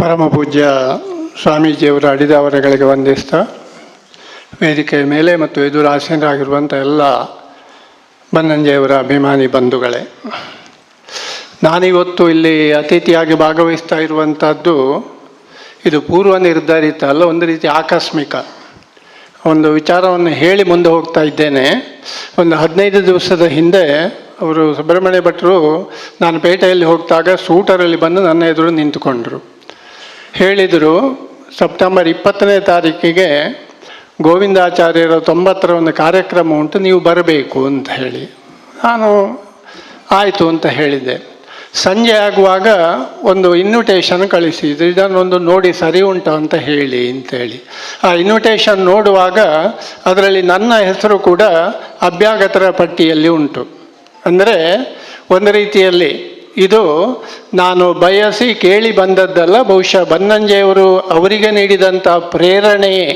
ಪರಮ ಪೂಜ್ಯ ಸ್ವಾಮೀಜಿಯವರ ಅಡಿದಾವರಗಳಿಗೆ ವಂದಿಸ್ತಾ ವೇದಿಕೆಯ ಮೇಲೆ ಮತ್ತು ಎದುರು ಆಸೀನರಾಗಿರುವಂಥ ಎಲ್ಲ ಬನ್ನಂಜೆಯವರ ಅಭಿಮಾನಿ ಬಂಧುಗಳೇ. ನಾನಿವತ್ತು ಇಲ್ಲಿ ಅತಿಥಿಯಾಗಿ ಭಾಗವಹಿಸ್ತಾ ಇರುವಂಥದ್ದು ಇದು ಪೂರ್ವ ನಿರ್ಧಾರಿತ ಅಲ್ಲ, ಒಂದು ರೀತಿ ಆಕಸ್ಮಿಕ. ಒಂದು ವಿಚಾರವನ್ನು ಹೇಳಿ ಮುಂದೆ ಹೋಗ್ತಾ ಇದ್ದೇನೆ. ಒಂದು ಹದಿನೈದು ದಿವಸದ ಹಿಂದೆ ಅವರು ಸುಬ್ರಹ್ಮಣ್ಯ ಭಟ್ರು ನಾನು ಪೇಟೆಯಲ್ಲಿ ಹೋಗ್ತಾಗ ಸೂಟರಲ್ಲಿ ಬಂದು ನನ್ನ ಎದುರು ನಿಂತುಕೊಂಡ್ರು. ಹೇಳಿದರು, ಸೆಪ್ಟೆಂಬರ್ ಇಪ್ಪತ್ತನೇ ತಾರೀಕಿಗೆ ಗೋವಿಂದಾಚಾರ್ಯರ ತೊಂಬತ್ತರ ಒಂದು ಕಾರ್ಯಕ್ರಮ ಉಂಟು, ನೀವು ಬರಬೇಕು ಅಂತ ಹೇಳಿ. ನಾನು ಆಯಿತು ಅಂತ ಹೇಳಿದೆ ಸಂಜೆ ಆಗುವಾಗ ಒಂದು ಇನ್ವಿಟೇಷನ್ ಕಳಿಸಿದ್ರು, ಇದನ್ನೊಂದು ನೋಡಿ ಸರಿ ಉಂಟು ಅಂತ ಹೇಳಿ ಅಂತೇಳಿ ಆ ಇನ್ವಿಟೇಷನ್ ನೋಡುವಾಗ ಅದರಲ್ಲಿ ನನ್ನ ಹೆಸರು ಕೂಡ ಅಭ್ಯಾಗತರ ಪಟ್ಟಿಯಲ್ಲಿ ಉಂಟು. ಅಂದರೆ ಒಂದು ರೀತಿಯಲ್ಲಿ ಇದು ನಾನು ಬಯಸಿ ಕೇಳಿ ಬಂದದ್ದಲ್ಲ, ಬಹುಶಃ ಬನ್ನಂಜೆಯವರು ಅವರಿಗೆ ನೀಡಿದಂಥ ಪ್ರೇರಣೆಯೇ.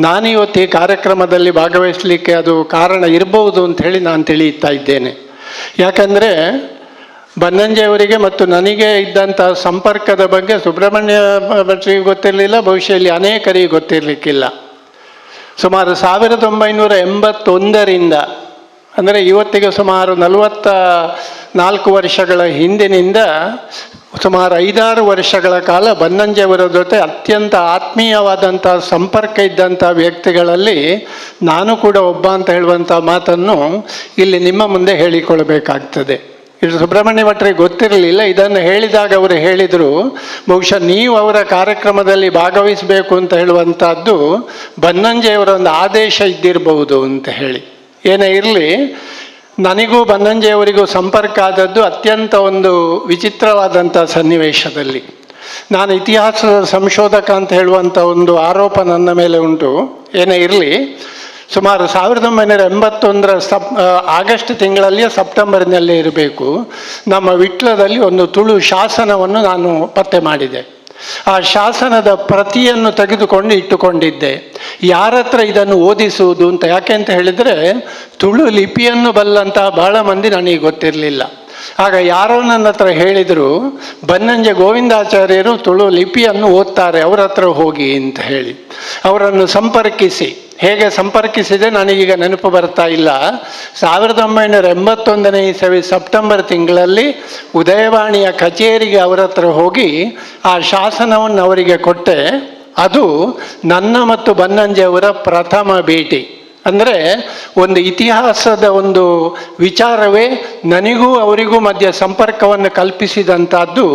ನಾನಿವತ್ತು ಈ ಕಾರ್ಯಕ್ರಮದಲ್ಲಿ ಭಾಗವಹಿಸಲಿಕ್ಕೆ ಅದು ಕಾರಣ ಇರಬಹುದು ಅಂತ ಹೇಳಿ ನಾನು ತಿಳಿಯುತ್ತಾ ಇದ್ದೇನೆ. ಯಾಕಂದರೆ ಬನ್ನಂಜೆಯವರಿಗೆ ಮತ್ತು ನನಗೆ ಇದ್ದಂಥ ಸಂಪರ್ಕದ ಬಗ್ಗೆ ಸುಬ್ರಹ್ಮಣ್ಯ ಭಟ್ರಿಗೆ ಗೊತ್ತಿರಲಿಲ್ಲ ಭವಿಷ್ಯದಲ್ಲಿ ಅನೇಕರಿಗೆ ಗೊತ್ತಿರಲಿಕ್ಕಿಲ್ಲ. ಸುಮಾರು ಸಾವಿರದ ಒಂಬೈನೂರ ಎಂಬತ್ತೊಂದರಿಂದ ಅಂದರೆ ಇವತ್ತಿಗೆ ಸುಮಾರು ನಲವತ್ತ ನಾಲ್ಕು ವರ್ಷಗಳ ಹಿಂದಿನಿಂದ ಸುಮಾರು ಐದಾರು ವರ್ಷಗಳ ಕಾಲ ಬನ್ನಂಜೆಯವರ ಜೊತೆ ಅತ್ಯಂತ ಆತ್ಮೀಯವಾದಂಥ ಸಂಪರ್ಕ ಇದ್ದಂಥ ವ್ಯಕ್ತಿಗಳಲ್ಲಿ ನಾನು ಕೂಡ ಒಬ್ಬ ಅಂತ ಹೇಳುವಂಥ ಮಾತನ್ನು ಇಲ್ಲಿ ನಿಮ್ಮ ಮುಂದೆ ಹೇಳಿಕೊಳ್ಳಬೇಕಾಗ್ತದೆ ಇದು ಸುಬ್ರಹ್ಮಣ್ಯ ಭಟ್ರಿಗೆ ಗೊತ್ತಿರಲಿಲ್ಲ, ಇದನ್ನು ಹೇಳಿದಾಗ ಅವರು ಹೇಳಿದರು, ಬಹುಶಃ ನೀವು ಅವರ ಕಾರ್ಯಕ್ರಮದಲ್ಲಿ ಭಾಗವಹಿಸಬೇಕು ಅಂತ ಹೇಳುವಂಥದ್ದು ಬನ್ನಂಜೆಯವರ ಒಂದು ಆದೇಶ ಇದ್ದಿರಬಹುದು ಅಂತ ಹೇಳಿ. ಏನೇ ಇರಲಿ, ನನಗೂ ಬನ್ನಂಜೆಯವರಿಗೂ ಸಂಪರ್ಕ ಆದದ್ದು ಅತ್ಯಂತ ಒಂದು ವಿಚಿತ್ರವಾದಂಥ ಸನ್ನಿವೇಶದಲ್ಲಿ. ನಾನು ಇತಿಹಾಸದ ಸಂಶೋಧಕ ಅಂತ ಹೇಳುವಂಥ ಒಂದು ಆರೋಪ ನನ್ನ ಮೇಲೆ ಉಂಟು. ಏನೇ ಇರಲಿ, ಸುಮಾರು ಸಾವಿರದ ಒಂಬೈನೂರ ಎಂಬತ್ತೊಂದರ ಸಪ್ ಆಗಸ್ಟ್ ತಿಂಗಳಲ್ಲಿ ಸೆಪ್ಟೆಂಬರ್ನಲ್ಲೇ ಇರಬೇಕು. ನಮ್ಮ ವಿಟ್ಲದಲ್ಲಿ ಒಂದು ತುಳು ಶಾಸನವನ್ನು ನಾನು ಪತ್ತೆ ಮಾಡಿದೆ. ಆ ಶಾಸನದ ಪ್ರತಿಯನ್ನು ತೆಗೆದುಕೊಂಡು ಇಟ್ಟುಕೊಂಡಿದ್ದೆ. ಯಾರ ಹತ್ರ ಇದನ್ನು ಓದಿಸುವುದು ಅಂತ ಯಾಕೆ ಅಂತ ಹೇಳಿದರೆ, ತುಳು ಲಿಪಿಯನ್ನು ಬಲ್ಲಂತಹ ಬಹಳ ಮಂದಿ ನನಗೆ ಗೊತ್ತಿರಲಿಲ್ಲ. ಆಗ ಯಾರೋ ನನ್ನ ಹತ್ರ ಹೇಳಿದರು, ಬನ್ನಂಜೆ ಗೋವಿಂದಾಚಾರ್ಯರು ತುಳು ಲಿಪಿಯನ್ನು ಓದ್ತಾರೆ, ಅವರ ಹತ್ರ ಹೋಗಿ ಅಂತ ಹೇಳಿ. ಅವರನ್ನು ಸಂಪರ್ಕಿಸಿ. ಹೇಗೆ ಸಂಪರ್ಕಿಸಿದೆ ನನಗೀಗ ನೆನಪು ಬರ್ತಾ ಇಲ್ಲ. ಸಾವಿರದ ಒಂಬೈನೂರ ಎಂಬತ್ತೊಂದನೇ ಇಸವಿ ಸೆಪ್ಟೆಂಬರ್ ತಿಂಗಳಲ್ಲಿ ಉದಯವಾಣಿಯ ಕಚೇರಿಗೆ ಅವರ ಹತ್ರ ಹೋಗಿ ಆ ಶಾಸನವನ್ನು ಅವರಿಗೆ ಕೊಟ್ಟೆ. ಅದು ನನ್ನ ಮತ್ತು ಬನ್ನಂಜೆಯವರ ಪ್ರಥಮ ಭೇಟಿ. ಅಂದರೆ ಒಂದು ಇತಿಹಾಸದ ಒಂದು ವಿಚಾರವೇ ನನಗೂ ಅವರಿಗೂ ಮಧ್ಯೆ ಸಂಪರ್ಕವನ್ನು ಕಲ್ಪಿಸಿದಂಥದ್ದು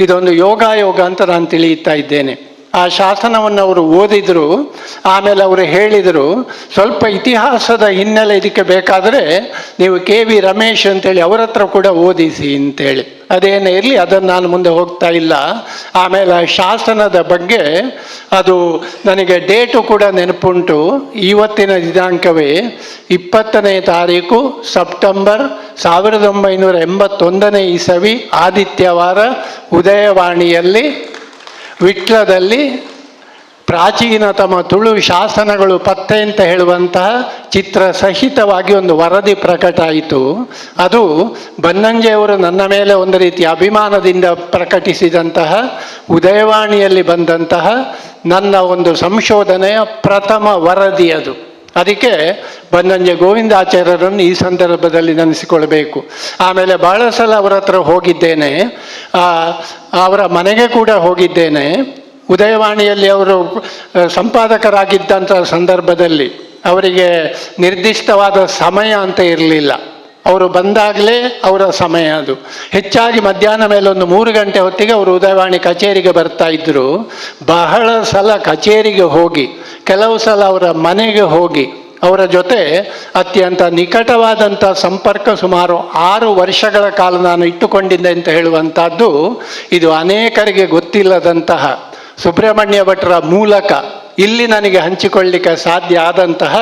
ಇದೊಂದು ಯೋಗಾಯೋಗ ಅಂತ ನಾನು ತಿಳಿಯುತ್ತಾ ಇದ್ದೇನೆ. ಆ ಶಾಸನವನ್ನು ಅವರು ಓದಿದರು, ಆಮೇಲೆ ಅವರು ಹೇಳಿದರು, ಸ್ವಲ್ಪ ಇತಿಹಾಸದ ಹಿನ್ನೆಲೆ ಇದಕ್ಕೆ ಬೇಕಾದರೆ ನೀವು ಕೆ ವಿ ರಮೇಶ್ ಅಂತೇಳಿ ಅವರ ಹತ್ರ ಕೂಡ ಓದಿಸಿ ಅಂತೇಳಿ. ಅದೇನೇ ಇರಲಿ, ಅದನ್ನು ನಾನು ಮುಂದೆ ಹೋಗ್ತಾ ಇಲ್ಲ. ಆಮೇಲೆ ಆ ಶಾಸನದ ಬಗ್ಗೆ ಅದು ನನಗೆ ಡೇಟು ಕೂಡ ನೆನಪುಂಟು. ಇವತ್ತಿನ ದಿನಾಂಕವೇ ಇಪ್ಪತ್ತನೇ ತಾರೀಕು, ಸೆಪ್ಟೆಂಬರ್ ಸಾವಿರದ ಒಂಬೈನೂರ ಎಂಬತ್ತೊಂದನೇ ಇಸವಿ, ಆದಿತ್ಯವಾರ, ಉದಯವಾಣಿಯಲ್ಲಿ ವಿಟ್ಲದಲ್ಲಿ ಪ್ರಾಚೀನತಮ ತುಳು ಶಾಸನಗಳು ಪತ್ತೆ ಅಂತ ಹೇಳುವಂತಹ ಚಿತ್ರ ಸಹಿತವಾಗಿ ಒಂದು ವರದಿ ಪ್ರಕಟ ಆಯಿತು. ಅದು ಬನ್ನಂಜೆಯವರು ನನ್ನ ಮೇಲೆ ಒಂದು ರೀತಿಯ ಅಭಿಮಾನದಿಂದ ಪ್ರಕಟಿಸಿದಂತಹ ಉದಯವಾಣಿಯಲ್ಲಿ ಬಂದಂತಹ ನನ್ನ ಒಂದು ಸಂಶೋಧನೆಯ ಪ್ರಥಮ ವರದಿ ಅದು. ಅದಕ್ಕೆ ಬನ್ನಂಜೆ ಗೋವಿಂದಾಚಾರ್ಯರನ್ನು ಈ ಸಂದರ್ಭದಲ್ಲಿ ನೆನೆಸಿಕೊಳ್ಬೇಕು ಆಮೇಲೆ ಬಹಳ ಸಲ ಅವರ ಹತ್ರ ಹೋಗಿದ್ದೇನೆ. ಅವರ ಮನೆಗೆ ಕೂಡ ಹೋಗಿದ್ದೇನೆ. ಉದಯವಾಣಿಯಲ್ಲಿ ಅವರು ಸಂಪಾದಕರಾಗಿದ್ದಂಥ ಸಂದರ್ಭದಲ್ಲಿ ಅವರಿಗೆ ನಿರ್ದಿಷ್ಟವಾದ ಸಮಯ ಅಂತ ಇರಲಿಲ್ಲ. ಅವರು ಬಂದಾಗಲೇ ಅವರ ಸಮಯ ಅದು. ಹೆಚ್ಚಾಗಿ ಮಧ್ಯಾಹ್ನ ಮೇಲೆ ಒಂದು ಮೂರು ಗಂಟೆ ಹೊತ್ತಿಗೆ ಅವರು ಉದಯವಾಣಿ ಕಚೇರಿಗೆ ಬರ್ತಾ ಇದ್ದರು ಬಹಳ ಸಲ ಕಚೇರಿಗೆ ಹೋಗಿ, ಕೆಲವು ಸಲ ಅವರ ಮನೆಗೆ ಹೋಗಿ, ಅವರ ಜೊತೆ ಅತ್ಯಂತ ನಿಕಟವಾದಂಥ ಸಂಪರ್ಕ ಸುಮಾರು ಆರು ವರ್ಷಗಳ ಕಾಲ ನಾನು ಇಟ್ಟುಕೊಂಡಿದ್ದೆ ಅಂತ ಹೇಳುವಂಥದ್ದು ಇದು ಅನೇಕರಿಗೆ ಗೊತ್ತಿಲ್ಲದಂತಹ ಸುಬ್ರಹ್ಮಣ್ಯ ಭಟ್ರ ಮೂಲಕ ಇಲ್ಲಿ ನನಗೆ ಹಂಚಿಕೊಳ್ಳಿಕ್ಕೆ ಸಾಧ್ಯ ಆದಂತಹ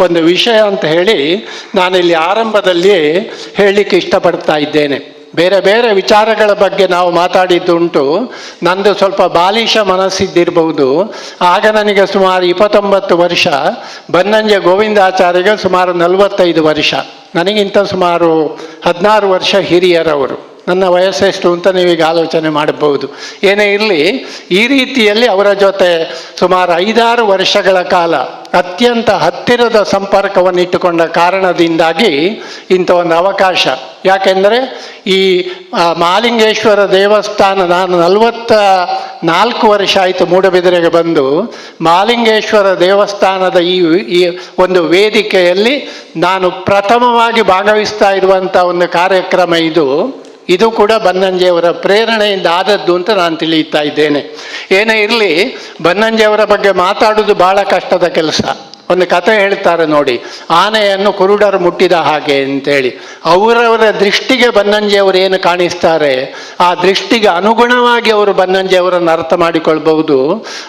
ಒಂದು ವಿಷಯ ಅಂತ ಹೇಳಿ ನಾನಿಲ್ಲಿ ಆರಂಭದಲ್ಲಿ ಹೇಳಲಿಕ್ಕೆ ಇಷ್ಟಪಡ್ತಾ ಇದ್ದೇನೆ. ಬೇರೆ ಬೇರೆ ವಿಚಾರಗಳ ಬಗ್ಗೆ ನಾವು ಮಾತಾಡಿದ್ದುಂಟು. ನಂದು ಸ್ವಲ್ಪ ಬಾಲಿಶ ಮನಸ್ಸಿದ್ದಿರಬಹುದು. ಆಗ ನನಗೆ ಸುಮಾರು ಇಪ್ಪತ್ತೊಂಬತ್ತು ವರ್ಷ, ಬನ್ನಂಜೆ ಗೋವಿಂದಾಚಾರ್ಯಗೆ ಸುಮಾರು ನಲವತ್ತೈದು ವರ್ಷ. ನನಗಿಂತ ಸುಮಾರು ಹದಿನಾರು ವರ್ಷ ಹಿರಿಯರವರು. ನನ್ನ ವಯಸ್ಸೆಷ್ಟು ಅಂತ ನೀವೀಗ ಆಲೋಚನೆ ಮಾಡಬಹುದು. ಏನೇ ಇರಲಿ, ಈ ರೀತಿಯಲ್ಲಿ ಅವರ ಜೊತೆ ಸುಮಾರು ಐದಾರು ವರ್ಷಗಳ ಕಾಲ ಅತ್ಯಂತ ಹತ್ತಿರದ ಸಂಪರ್ಕವನ್ನು ಇಟ್ಟುಕೊಂಡ ಕಾರಣದಿಂದಾಗಿ ಇಂಥ ಒಂದು ಅವಕಾಶ. ಯಾಕೆಂದರೆ, ಈ ಮಾಲಿಂಗೇಶ್ವರ ದೇವಸ್ಥಾನ ನಾನು ನಲವತ್ತ ನಾಲ್ಕು ವರ್ಷ ಆಯಿತು ಮೂಡಬಿದಿರೆಗೆ ಬಂದು, ಮಾಲಿಂಗೇಶ್ವರ ದೇವಸ್ಥಾನದ ಈ ಈ ಒಂದು ವೇದಿಕೆಯಲ್ಲಿ ನಾನು ಪ್ರಥಮವಾಗಿ ಭಾಗವಹಿಸ್ತಾ ಇರುವಂಥ ಒಂದು ಕಾರ್ಯಕ್ರಮ ಇದು. ಇದು ಕೂಡ ಬನ್ನಂಜೆಯವರ ಪ್ರೇರಣೆಯಿಂದ ಆದದ್ದು ಅಂತ ನಾನು ತಿಳಿಯುತ್ತಾ ಇದ್ದೇನೆ. ಏನೇ ಇರಲಿ, ಬನ್ನಂಜೆಯವರ ಬಗ್ಗೆ ಮಾತಾಡೋದು ಬಹಳ ಕಷ್ಟದ ಕೆಲಸ. ಒಂದು ಕತೆ ಹೇಳ್ತಾರೆ ನೋಡಿ, ಆನೆಯನ್ನು ಕುರುಡರು ಮುಟ್ಟಿದ ಹಾಗೆ ಅಂತೇಳಿ. ಅವರವರ ದೃಷ್ಟಿಗೆ ಬನ್ನಂಜಿಯವರು ಏನು ಕಾಣಿಸ್ತಾರೆ? ಆ ದೃಷ್ಟಿಗೆ ಅನುಗುಣವಾಗಿ ಅವರು ಬನ್ನಂಜಿಯವರನ್ನು ಅರ್ಥ ಮಾಡಿಕೊಳ್ಬಹುದು.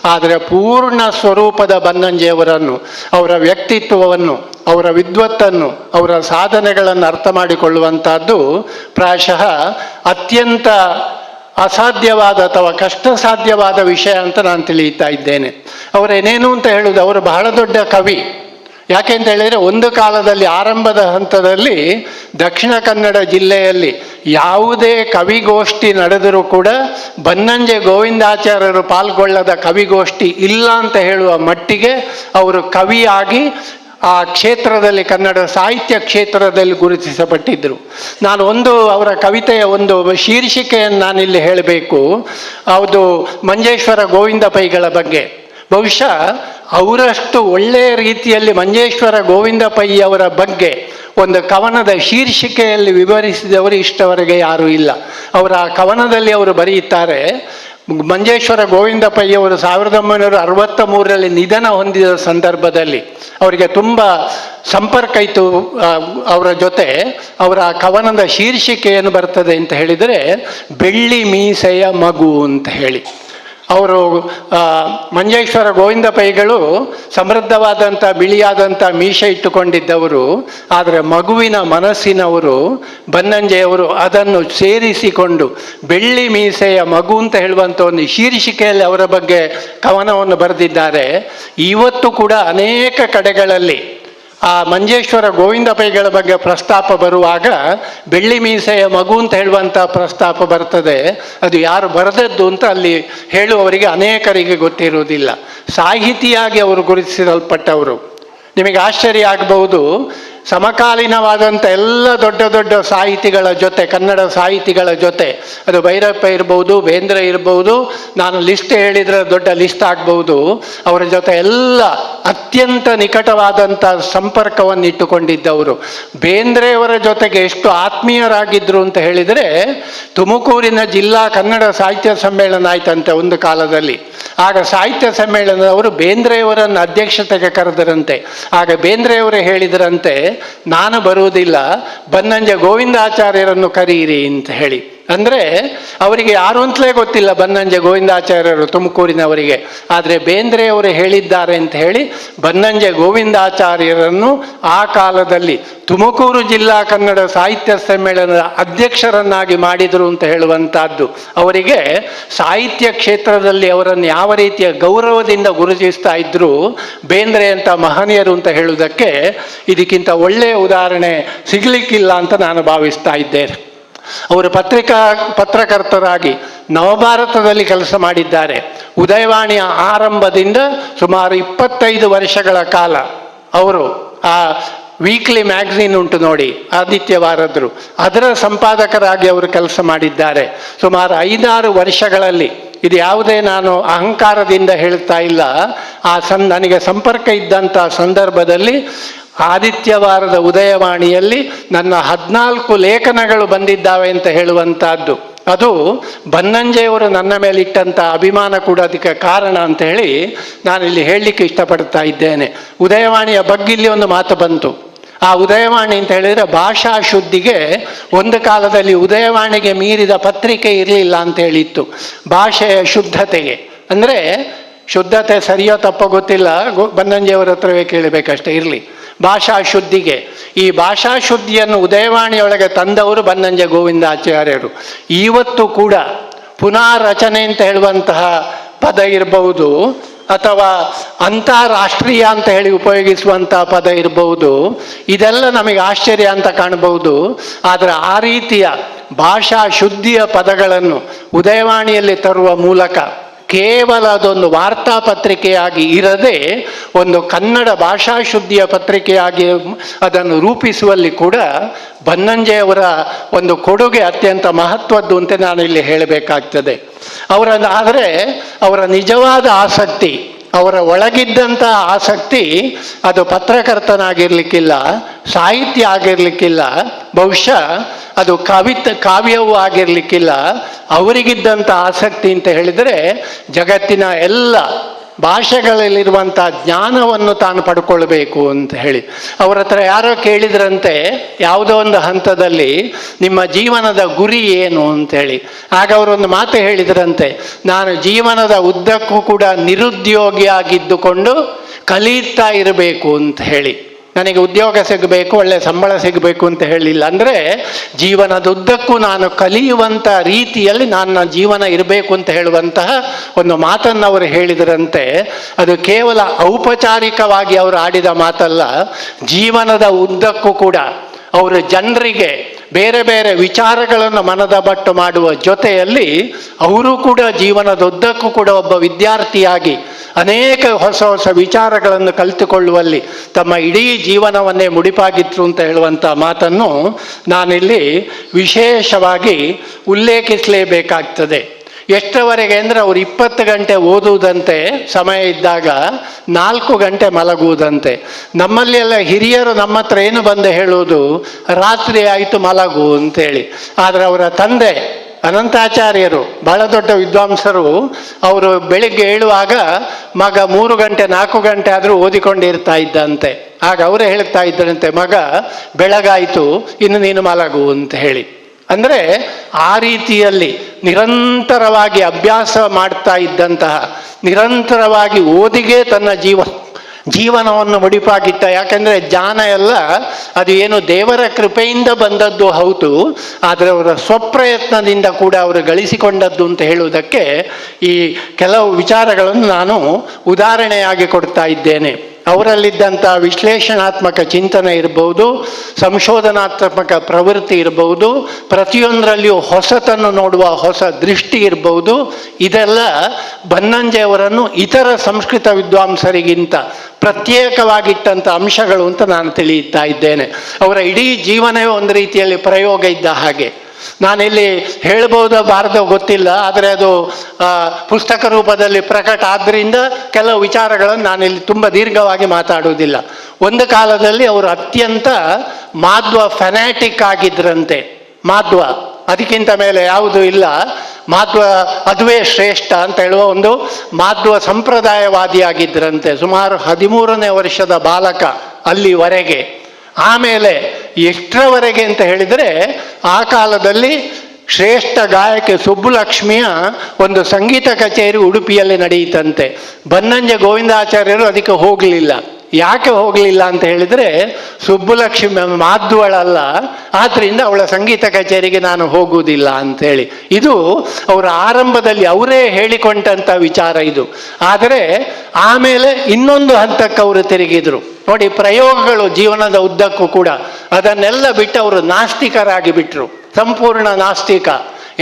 ಆದರೆ ಪೂರ್ಣ ಸ್ವರೂಪದ ಬನ್ನಂಜೆಯವರನ್ನು, ಅವರ ವ್ಯಕ್ತಿತ್ವವನ್ನು ಅವರ ವಿದ್ವತ್ತನ್ನು, ಅವರ ಸಾಧನೆಗಳನ್ನು ಅರ್ಥ ಮಾಡಿಕೊಳ್ಳುವಂತಹದ್ದು ಪ್ರಾಯಶಃ ಅತ್ಯಂತ ಅಸಾಧ್ಯವಾದ ಅಥವಾ ಕಷ್ಟ ಸಾಧ್ಯವಾದ ವಿಷಯ ಅಂತ ನಾನು ತಿಳಿಯುತ್ತಾ ಇದ್ದೇನೆ. ಅವರೇನೇನು ಅಂತ ಹೇಳುವುದು, ಅವರು ಬಹಳ ದೊಡ್ಡ ಕವಿ. ಯಾಕೆ ಅಂತ ಹೇಳಿದರೆ ಒಂದು ಕಾಲದಲ್ಲಿ, ಆರಂಭದ ಹಂತದಲ್ಲಿ ದಕ್ಷಿಣ ಕನ್ನಡ ಜಿಲ್ಲೆಯಲ್ಲಿ ಯಾವುದೇ ಕವಿಗೋಷ್ಠಿ ನಡೆದರೂ ಕೂಡ ಬನ್ನಂಜೆ ಗೋವಿಂದಾಚಾರ್ಯರು ಪಾಲ್ಗೊಳ್ಳದ ಕವಿಗೋಷ್ಠಿ ಇಲ್ಲ ಅಂತ ಹೇಳುವ ಮಟ್ಟಿಗೆ ಅವರು ಕವಿಯಾಗಿ ಆ ಕ್ಷೇತ್ರದಲ್ಲಿ ಕನ್ನಡ ಸಾಹಿತ್ಯ ಕ್ಷೇತ್ರದಲ್ಲಿ ಗುರುತಿಸಲ್ಪಟ್ಟಿದ್ದರು ನಾನು ಒಂದು ಅವರ ಕವಿತೆಯ ಒಂದು ಶೀರ್ಷಿಕೆಯನ್ನು ನಾನಿಲ್ಲಿ ಹೇಳಬೇಕು. ಅದು ಮಂಜೇಶ್ವರ ಗೋವಿಂದ ಪೈಗಳ ಬಗ್ಗೆ. ಬಹುಶಃ ಅವರಷ್ಟು ಒಳ್ಳೆಯ ರೀತಿಯಲ್ಲಿ ಮಂಜೇಶ್ವರ ಗೋವಿಂದ ಪೈ ಅವರ ಬಗ್ಗೆ ಒಂದು ಕವನದ ಶೀರ್ಷಿಕೆಯಲ್ಲಿ ವಿವರಿಸಿದವರು ಇಷ್ಟವರೆಗೆ ಯಾರೂ ಇಲ್ಲ. ಅವರ ಕವನದಲ್ಲಿ ಅವರು ಬರೆಯುತ್ತಾರೆ ಮಂಜೇಶ್ವರ ಗೋವಿಂದ ಪೈ ಅವರು ಸಾವಿರದ ಒಂಬೈನೂರ ಅರವತ್ತ ಮೂರರಲ್ಲಿ ನಿಧನ ಹೊಂದಿದ ಸಂದರ್ಭದಲ್ಲಿ ಅವರಿಗೆ ತುಂಬ ಸಂಪರ್ಕ ಇತ್ತು. ಅವರ ಜೊತೆ ಅವರ ಕವನದ ಶೀರ್ಷಿಕೆ ಏನು ಬರ್ತದೆ ಅಂತ ಹೇಳಿದರೆ, ಬೆಳ್ಳಿ ಮೀಸೆಯ ಮಗು ಅಂತ ಹೇಳಿ. ಅವರು ಮಂಜೇಶ್ವರ ಗೋವಿಂದ ಪೈಗಳು ಸಮೃದ್ಧವಾದಂಥ, ಬಿಳಿಯಾದಂಥ ಮೀಸೆ ಇಟ್ಟುಕೊಂಡಿದ್ದವರು. ಆದರೆ ಮಗುವಿನ ಮನಸ್ಸಿನವರು, ಬನ್ನಂಜೆಯವರು ಅದನ್ನು ಸೇರಿಸಿಕೊಂಡು ಬೆಳ್ಳಿ ಮೀಸೆಯ ಮಗು ಅಂತ ಹೇಳುವಂಥ ಒಂದು ಶೀರ್ಷಿಕೆಯಲ್ಲಿ ಅವರ ಬಗ್ಗೆ ಕವನವನ್ನು ಬರೆದಿದ್ದಾರೆ. ಇವತ್ತು ಕೂಡ ಅನೇಕ ಕಡೆಗಳಲ್ಲಿ ಆ ಮಂಜೇಶ್ವರ ಗೋವಿಂದ ಪೈಗಳ ಬಗ್ಗೆ ಪ್ರಸ್ತಾಪ ಬರುವಾಗ ಬೆಳ್ಳಿ ಮೀಸೆಯ ಮಗು ಅಂತ ಹೇಳುವಂಥ ಪ್ರಸ್ತಾಪ ಬರ್ತದೆ. ಅದು ಯಾರು ಬರೆದದ್ದು ಅಂತ ಅಲ್ಲಿ ಹೇಳುವವರಿಗೆ ಅನೇಕರಿಗೆ ಗೊತ್ತಿರುವುದಿಲ್ಲ. ಸಾಹಿತಿಯಾಗಿ ಅವರು ಗುರುತಿಸಲ್ಪಟ್ಟವರು. ನಿಮಗೆ ಆಶ್ಚರ್ಯ ಆಗಬಹುದು ಸಮಕಾಲೀನವಾದಂಥ ಎಲ್ಲ ದೊಡ್ಡ ದೊಡ್ಡ ಸಾಹಿತಿಗಳ ಜೊತೆ, ಕನ್ನಡ ಸಾಹಿತಿಗಳ ಜೊತೆ, ಅದು ಭೈರಪ್ಪ ಇರ್ಬೋದು, ಬೇಂದ್ರ ಇರ್ಬೋದು, ನಾನು ಲಿಸ್ಟ್ ಹೇಳಿದರೆ ದೊಡ್ಡ ಲಿಸ್ಟ್ ಆಗ್ಬೋದು, ಅವರ ಜೊತೆ ಎಲ್ಲ ಅತ್ಯಂತ ನಿಕಟವಾದಂಥ ಸಂಪರ್ಕವನ್ನು ಇಟ್ಟುಕೊಂಡಿದ್ದವರು ಬೇಂದ್ರೆಯವರ ಜೊತೆಗೆ ಎಷ್ಟು ಆತ್ಮೀಯರಾಗಿದ್ದರು ಅಂತ ಹೇಳಿದರೆ, ತುಮಕೂರಿನ ಜಿಲ್ಲಾ ಕನ್ನಡ ಸಾಹಿತ್ಯ ಸಮ್ಮೇಳನ ಆಯ್ತಂತೆ ಒಂದು ಕಾಲದಲ್ಲಿ. ಆಗ ಸಾಹಿತ್ಯ ಸಮ್ಮೇಳನದವರು ಬೇಂದ್ರೆಯವರನ್ನು ಅಧ್ಯಕ್ಷತೆಗೆ ಕರೆದರಂತೆ. ಆಗ ಬೇಂದ್ರೆಯವರು ಹೇಳಿದರಂತೆ ನಾನು ಬರುವುದಿಲ್ಲ ಬನ್ನಂಜ ಗೋವಿಂದಾಚಾರ್ಯರನ್ನು ಕರೀರಿ ಅಂತ ಹೇಳಿ. ಅಂದರೆ ಅವರಿಗೆ ಯಾರು ಅಂತಲೇ ಗೊತ್ತಿಲ್ಲ. ಬನ್ನಂಜೆ ಗೋವಿಂದಾಚಾರ್ಯರು ತುಮಕೂರಿನವರಿಗೆ. ಆದರೆ ಬೇಂದ್ರೆಯವರು ಹೇಳಿದ್ದಾರೆ ಅಂತ ಹೇಳಿ ಬನ್ನಂಜೆ ಗೋವಿಂದಾಚಾರ್ಯರನ್ನು ಆ ಕಾಲದಲ್ಲಿ ತುಮಕೂರು ಜಿಲ್ಲಾ ಕನ್ನಡ ಸಾಹಿತ್ಯ ಸಮ್ಮೇಳನದ ಅಧ್ಯಕ್ಷರನ್ನಾಗಿ ಮಾಡಿದರು ಅಂತ ಹೇಳುವಂತಹದ್ದು. ಅವರಿಗೆ ಸಾಹಿತ್ಯ ಕ್ಷೇತ್ರದಲ್ಲಿ ಅವರನ್ನು ಯಾವ ರೀತಿಯ ಗೌರವದಿಂದ ಗುರುತಿಸ್ತಾ ಇದ್ರು ಬೇಂದ್ರೆ ಅಂತ ಮಹನೀಯರು ಅಂತ ಹೇಳುವುದಕ್ಕೆ ಇದಕ್ಕಿಂತ ಒಳ್ಳೆಯ ಉದಾಹರಣೆ ಸಿಗಲಿಕ್ಕಿಲ್ಲ ಅಂತ ನಾನು ಭಾವಿಸ್ತಾ ಇದ್ದೇನೆ. ಅವರು ಪತ್ರಿಕಾ ಪತ್ರಕರ್ತರಾಗಿ ನವಭಾರತದಲ್ಲಿ ಕೆಲಸ ಮಾಡಿದ್ದಾರೆ. ಉದಯವಾಣಿಯ ಆರಂಭದಿಂದ ಸುಮಾರು ಇಪ್ಪತ್ತೈದು ವರ್ಷಗಳ ಕಾಲ ಅವರು ಆ ವೀಕ್ಲಿ ಮ್ಯಾಗಝೀನ್ ಉಂಟು ನೋಡಿ ಆದಿತ್ಯವಾರದ್ರು ಅದರ ಸಂಪಾದಕರಾಗಿ ಅವರು ಕೆಲಸ ಮಾಡಿದ್ದಾರೆ. ಸುಮಾರು ಐದಾರು ವರ್ಷಗಳಲ್ಲಿ, ಇದು ಯಾವುದೇ ನಾನು ಅಹಂಕಾರದಿಂದ ಹೇಳ್ತಾ ಇಲ್ಲ, ಆ ಸಂ, ನನಗೆ ಸಂಪರ್ಕ ಇದ್ದಂಥ ಸಂದರ್ಭದಲ್ಲಿ ಆದಿತ್ಯವಾರದ ಉದಯವಾಣಿಯಲ್ಲಿ ನನ್ನ ಹದಿನಾಲ್ಕು ಲೇಖನಗಳು ಬಂದಿದ್ದಾವೆ ಅಂತ ಹೇಳುವಂತಹದ್ದು. ಅದು ಬನ್ನಂಜೆಯವರು ನನ್ನ ಮೇಲೆ ಇಟ್ಟಂಥ ಅಭಿಮಾನ ಕೂಡ ಅದಕ್ಕೆ ಕಾರಣ ಅಂತ ಹೇಳಿ ನಾನಿಲ್ಲಿ ಹೇಳಲಿಕ್ಕೆ ಇಷ್ಟಪಡ್ತಾ ಇದ್ದೇನೆ. ಉದಯವಾಣಿಯ ಬಗ್ಗೆ ಇಲ್ಲಿ ಒಂದು ಮಾತು ಬಂತು. ಆ ಉದಯವಾಣಿ ಅಂತ ಹೇಳಿದರೆ ಭಾಷಾ ಶುದ್ಧಿಗೆ ಒಂದು ಕಾಲದಲ್ಲಿ ಉದಯವಾಣಿಗೆ ಮೀರಿದ ಪತ್ರಿಕೆ ಇರಲಿಲ್ಲ ಅಂತ ಹೇಳಿತ್ತು. ಭಾಷೆಯ ಶುದ್ಧತೆಗೆ. ಅಂದರೆ ಶುದ್ಧತೆ ಸರಿಯೋ ತಪ್ಪೋ ಗೊತ್ತಿಲ್ಲ ಬನ್ನಂಜಿಯವರ ಹತ್ರವೇ ಕೇಳಬೇಕಷ್ಟೇ ಇರಲಿ. ಭಾಷಾ ಶುದ್ಧಿಗೆ ಈ ಭಾಷಾ ಶುದ್ಧಿಯನ್ನು ಉದಯವಾಣಿಯೊಳಗೆ ತಂದವರು ಬನ್ನಂಜೆ ಗೋವಿಂದಾಚಾರ್ಯರು. ಇವತ್ತು ಕೂಡ ಪುನಾರಚನೆ ಅಂತ ಹೇಳುವಂತಹ ಪದ ಇರಬಹುದು ಅಥವಾ ಅಂತಾರಾಷ್ಟ್ರೀಯ ಅಂತ ಹೇಳಿ ಉಪಯೋಗಿಸುವಂತಹ ಪದ ಇರಬಹುದು ಇದೆಲ್ಲ ನಮಗೆ ಆಶ್ಚರ್ಯ ಅಂತ ಕಾಣಬಹುದು. ಆದರೆ ಆ ರೀತಿಯ ಭಾಷಾ ಶುದ್ಧಿಯ ಪದಗಳನ್ನು ಉದಯವಾಣಿಯಲ್ಲಿ ತರುವ ಮೂಲಕ ಕೇವಲ ಅದೊಂದು ವಾರ್ತಾಪತ್ರಿಕೆಯಾಗಿ ಇರದೆ ಒಂದು ಕನ್ನಡ ಭಾಷಾ ಶುದ್ಧಿಯ ಪತ್ರಿಕೆಯಾಗಿ ಅದನ್ನು ರೂಪಿಸುವಲ್ಲಿ ಕೂಡ ಬನ್ನಂಜೆಯವರ ಒಂದು ಕೊಡುಗೆ ಅತ್ಯಂತ ಮಹತ್ವದ್ದು ಅಂತ ನಾನು ಇಲ್ಲಿ ಹೇಳಬೇಕಾಗ್ತದೆ. ಅವರ, ಆದರೆ ಅವರ ನಿಜವಾದ ಆಸಕ್ತಿ ಅವರ ಒಳಗಿದ್ದಂಥ ಆಸಕ್ತಿ ಅದು ಪತ್ರಕರ್ತನಾಗಿರ್ಲಿಕ್ಕಿಲ್ಲ, ಸಾಹಿತ್ಯ ಆಗಿರ್ಲಿಕ್ಕಿಲ್ಲ, ಬಹುಶಃ ಅದು ಕವಿತ ಕಾವ್ಯವೂ ಆಗಿರ್ಲಿಕ್ಕಿಲ್ಲ. ಅವರಿಗಿದ್ದಂಥ ಆಸಕ್ತಿ ಅಂತ ಹೇಳಿದರೆ ಜಗತ್ತಿನ ಎಲ್ಲ ಭಾಷೆಗಳಲ್ಲಿರುವಂಥ ಜ್ಞಾನವನ್ನು ತಾನು ಪಡ್ಕೊಳ್ಬೇಕು ಅಂತ ಹೇಳಿ. ಅವ್ರ ಹತ್ರ ಯಾರೋ ಕೇಳಿದ್ರಂತೆ, ಯಾವುದೋ ಒಂದು ಹಂತದಲ್ಲಿ ನಿಮ್ಮ ಜೀವನದ ಗುರಿ ಏನು ಅಂತೇಳಿ ಆಗ ಅವರೊಂದು ಮಾತು ಹೇಳಿದ್ರಂತೆ, ನಾನು ಜೀವನದ ಉದ್ದಕ್ಕೂ ಕೂಡ ನಿರುದ್ಯೋಗಿಯಾಗಿದ್ದುಕೊಂಡು ಕಲಿತಾ ಇರಬೇಕು ಅಂತ ಹೇಳಿ. ನನಗೆ ಉದ್ಯೋಗ ಸಿಗಬೇಕು, ಒಳ್ಳೆ ಸಂಬಳ ಸಿಗಬೇಕು ಅಂತ ಹೇಳಿಲ್ಲ ಅಂದರೆ ಜೀವನದುದ್ದಕ್ಕೂ ನಾನು ಕಲಿಯುವಂಥ ರೀತಿಯಲ್ಲಿ ನನ್ನ ಜೀವನ ಇರಬೇಕು ಅಂತ ಹೇಳುವಂತಹ ಒಂದು ಮಾತನ್ನು ಅವರು ಹೇಳಿದರಂತೆ. ಅದು ಕೇವಲ ಔಪಚಾರಿಕವಾಗಿ ಅವರು ಆಡಿದ ಮಾತಲ್ಲ, ಜೀವನದ ಉದ್ದಕ್ಕೂ ಕೂಡ ಅವರು ಜನರಿಗೆ ಬೇರೆ ಬೇರೆ ವಿಚಾರಗಳನ್ನು ಮನದ ಬಟ್ಟು ಮಾಡುವ ಜೊತೆಯಲ್ಲಿ ಅವರು ಕೂಡ ಜೀವನದುದ್ದಕ್ಕೂ ಕೂಡ ಒಬ್ಬ ವಿದ್ಯಾರ್ಥಿಯಾಗಿ ಅನೇಕ ಹೊಸ ಹೊಸ ವಿಚಾರಗಳನ್ನು ಕಲಿತುಕೊಳ್ಳುವಲ್ಲಿ ತಮ್ಮ ಇಡೀ ಜೀವನವನ್ನೇ ಮುಡಿಪಾಗಿತ್ತು ಅಂತ ಹೇಳುವಂಥ ಮಾತನ್ನು ನಾನಿಲ್ಲಿ ವಿಶೇಷವಾಗಿ ಉಲ್ಲೇಖಿಸಲೇಬೇಕಾಗ್ತದೆ. ಎಷ್ಟರವರೆಗೆ ಅಂದರೆ ಅವರು ಇಪ್ಪತ್ತು ಗಂಟೆ ಓದುವುದಂತೆ ಸಮಯ ಇದ್ದಾಗ ನಾಲ್ಕು ಗಂಟೆ ಮಲಗುವುದಂತೆ. ನಮ್ಮಲ್ಲಿ ಎಲ್ಲ ಹಿರಿಯರು ನಮ್ಮ ಹತ್ರ ಏನು ಬಂದು ಹೇಳುವುದು, ರಾತ್ರಿ ಆಯಿತು ಮಲಗು ಅಂತೇಳಿ. ಆದರೆ ಅವರ ತಂದೆ, ಅನಂತಾಚಾರ್ಯರು, ಬಹಳ ದೊಡ್ಡ ವಿದ್ವಾಂಸರು, ಅವರು ಬೆಳಿಗ್ಗೆ ಏಳುವಾಗ ಮಗ ಮೂರು ಗಂಟೆ, ನಾಲ್ಕು ಗಂಟೆ ಆದರೂ ಓದಿಕೊಂಡಿರ್ತಾ ಇದ್ದಂತೆ. ಆಗ ಅವರೇ ಹೇಳ್ತಾ ಇದ್ದರಂತೆ ಮಗ, ಬೆಳಗಾಯಿತು, ಇನ್ನು ನೀನು ಮಲಗು ಅಂತ ಹೇಳಿ. ಅಂದರೆ ಆ ರೀತಿಯಲ್ಲಿ ನಿರಂತರವಾಗಿ ಅಭ್ಯಾಸ ಮಾಡ್ತಾ ಇದ್ದಂತಹ, ನಿರಂತರವಾಗಿ ಓದಿಗೆ ತನ್ನ ಜೀವ, ಜೀವನವನ್ನು ಮುಡಿಪಾಗಿಟ್ಟ, ಯಾಕಂದರೆ ಜ್ಞಾನ ಎಲ್ಲ ಅದು ಏನು ದೇವರ ಕೃಪೆಯಿಂದ ಬಂದದ್ದು ಹೌದು, ಆದರೆ ಅವರ ಸ್ವಪ್ರಯತ್ನದಿಂದ ಕೂಡ ಅವರು ಗಳಿಸಿಕೊಂಡದ್ದು ಅಂತ ಹೇಳುವುದಕ್ಕೆ ಈ ಕೆಲವು ವಿಚಾರಗಳನ್ನು ನಾನು ಉದಾಹರಣೆಯಾಗಿ ಕೊಡ್ತಾ ಇದ್ದೇನೆ. ಅವರಲ್ಲಿದ್ದಂಥ ವಿಶ್ಲೇಷಣಾತ್ಮಕ ಚಿಂತನೆ ಇರಬಹುದು ಸಂಶೋಧನಾತ್ಮಕ ಪ್ರವೃತ್ತಿ ಇರಬಹುದು ಪ್ರತಿಯೊಂದರಲ್ಲಿಯೂ ಹೊಸತನ್ನು ನೋಡುವ ಹೊಸ ದೃಷ್ಟಿ ಇರಬಹುದು ಇದೆಲ್ಲ ಬನ್ನಂಜೆಯವರನ್ನು ಇತರ ಸಂಸ್ಕೃತ ವಿದ್ವಾಂಸರಿಗಿಂತ ಪ್ರತ್ಯೇಕವಾಗಿಟ್ಟಂಥ ಅಂಶಗಳು ಅಂತ ನಾನು ತಿಳಿಯುತ್ತಾ ಇದ್ದೇನೆ. ಅವರ ಇಡೀ ಜೀವನವೇ ಒಂದು ರೀತಿಯಲ್ಲಿ ಪ್ರಯೋಗ ಇದ್ದ ಹಾಗೆ. ನಾನಿಲ್ಲಿ ಹೇಳ್ಬೋದೋ ಬಾರದೋ ಗೊತ್ತಿಲ್ಲ, ಆದರೆ ಅದು ಪುಸ್ತಕ ರೂಪದಲ್ಲಿ ಪ್ರಕಟ ಆದ್ದರಿಂದ ಕೆಲವು ವಿಚಾರಗಳನ್ನು ನಾನಿಲ್ಲಿ ತುಂಬ ದೀರ್ಘವಾಗಿ ಮಾತಾಡುವುದಿಲ್ಲ. ಒಂದು ಕಾಲದಲ್ಲಿ ಅವರು ಅತ್ಯಂತ ಮಾಧ್ವ ಫೆನಾಟಿಕ್ ಆಗಿದ್ರಂತೆ. ಮಾಧ್ವ. ಅದಕ್ಕಿಂತ ಮೇಲೆ ಯಾವುದು ಇಲ್ಲ. ಮಾಧ್ವ ಅದುವೇ ಶ್ರೇಷ್ಠ ಅಂತ ಹೇಳುವ ಒಂದು ಮಾಧ್ವ ಸಂಪ್ರದಾಯವಾದಿಯಾಗಿದ್ದರಂತೆ ಸುಮಾರು ಹದಿಮೂರನೇ ವರ್ಷದ ಬಾಲಕ ಅಲ್ಲಿವರೆಗೆ. ಆಮೇಲೆ ಎಷ್ಟರವರೆಗೆ ಅಂತ ಹೇಳಿದರೆ ಆ ಕಾಲದಲ್ಲಿ ಶ್ರೇಷ್ಠ ಗಾಯಕಿ ಸುಬ್ಬುಲಕ್ಷ್ಮಿಯ ಒಂದು ಸಂಗೀತ ಕಚೇರಿ ಉಡುಪಿಯಲ್ಲಿ ನಡೆಯಿತಂತೆ. ಬನ್ನಂಜ ಗೋವಿಂದಾಚಾರ್ಯರು ಅದಕ್ಕೆ ಹೋಗಲಿಲ್ಲ. ಯಾಕೆ ಹೋಗಲಿಲ್ಲ ಅಂತ ಹೇಳಿದರೆ ಸುಬ್ಬುಲಕ್ಷ್ಮಿ ಮಾಧ್ವಳಲ್ಲ ಆದ್ದರಿಂದ ಅವಳ ಸಂಗೀತ ಕಚೇರಿಗೆ ನಾನು ಹೋಗುವುದಿಲ್ಲ ಅಂತೇಳಿ. ಇದು ಅವರ ಆರಂಭದಲ್ಲಿ ಅವರೇ ಹೇಳಿಕೊಂಡಂಥ ವಿಚಾರ ಇದು. ಆದರೆ ಆಮೇಲೆ ಇನ್ನೊಂದು ಹಂತಕ್ಕೆ ಅವರು ತಿರುಗಿದ್ರು. ನೋಡಿ, ಪ್ರಯೋಗಗಳು ಜೀವನದ ಉದ್ದಕ್ಕೂ ಕೂಡ ಅದನ್ನೆಲ್ಲ ಬಿಟ್ಟು ಅವರು ನಾಸ್ತಿಕರಾಗಿ ಬಿಟ್ರು. ಸಂಪೂರ್ಣ ನಾಸ್ತಿಕ.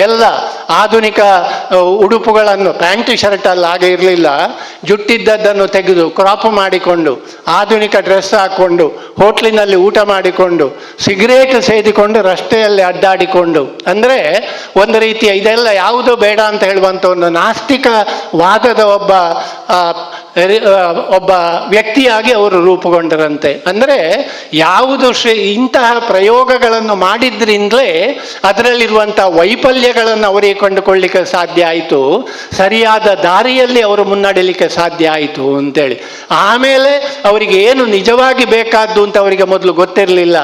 ಎಲ್ಲ ಆಧುನಿಕ ಉಡುಪುಗಳನ್ನು, ಪ್ಯಾಂಟ್ ಶರ್ಟಲ್ಲಿ ಹಾಗೆ ಇರಲಿಲ್ಲ. ಜುಟ್ಟಿದ್ದದ್ದನ್ನು ತೆಗೆದು, ಕ್ರಾಪ್ ಮಾಡಿಕೊಂಡು, ಆಧುನಿಕ ಡ್ರೆಸ್ ಹಾಕ್ಕೊಂಡು, ಹೋಟ್ಲಿನಲ್ಲಿ ಊಟ ಮಾಡಿಕೊಂಡು, ಸಿಗರೇಟ್ ಸೇದಿಕೊಂಡು ರಸ್ತೆಯಲ್ಲಿ ಅಡ್ಡಾಡಿಕೊಂಡು. ಅಂದರೆ ಒಂದು ರೀತಿಯ ಇದೆಲ್ಲ ಯಾವುದು ಬೇಡ ಅಂತ ಹೇಳುವಂಥ ಒಂದು ನಾಸ್ತಿಕ ವಾದದ ಒಬ್ಬ ಒಬ್ಬ ವ್ಯಕ್ತಿಯಾಗಿ ಅವರು ರೂಪುಗೊಂಡರಂತೆ. ಅಂದರೆ ಯಾವುದು ಶ್ರೀ, ಇಂತಹ ಪ್ರಯೋಗಗಳನ್ನು ಮಾಡಿದ್ರಿಂದಲೇ ಅದರಲ್ಲಿರುವಂಥ ವೈಫಲ್ಯಗಳನ್ನು ಅವರಿಗೆ ಕಂಡುಕೊಳ್ಳಿಕ್ಕೆ ಸಾಧ್ಯ ಆಯಿತು. ಸರಿಯಾದ ದಾರಿಯಲ್ಲಿ ಅವರು ಮುನ್ನಡೆಯಲಿಕ್ಕೆ ಸಾಧ್ಯ ಆಯಿತು ಅಂತೇಳಿ. ಆಮೇಲೆ ಅವರಿಗೆ ಏನು ನಿಜವಾಗಿ ಬೇಕಾದ್ದು ಅಂತ ಅವರಿಗೆ ಮೊದಲು ಗೊತ್ತಿರಲಿಲ್ಲ.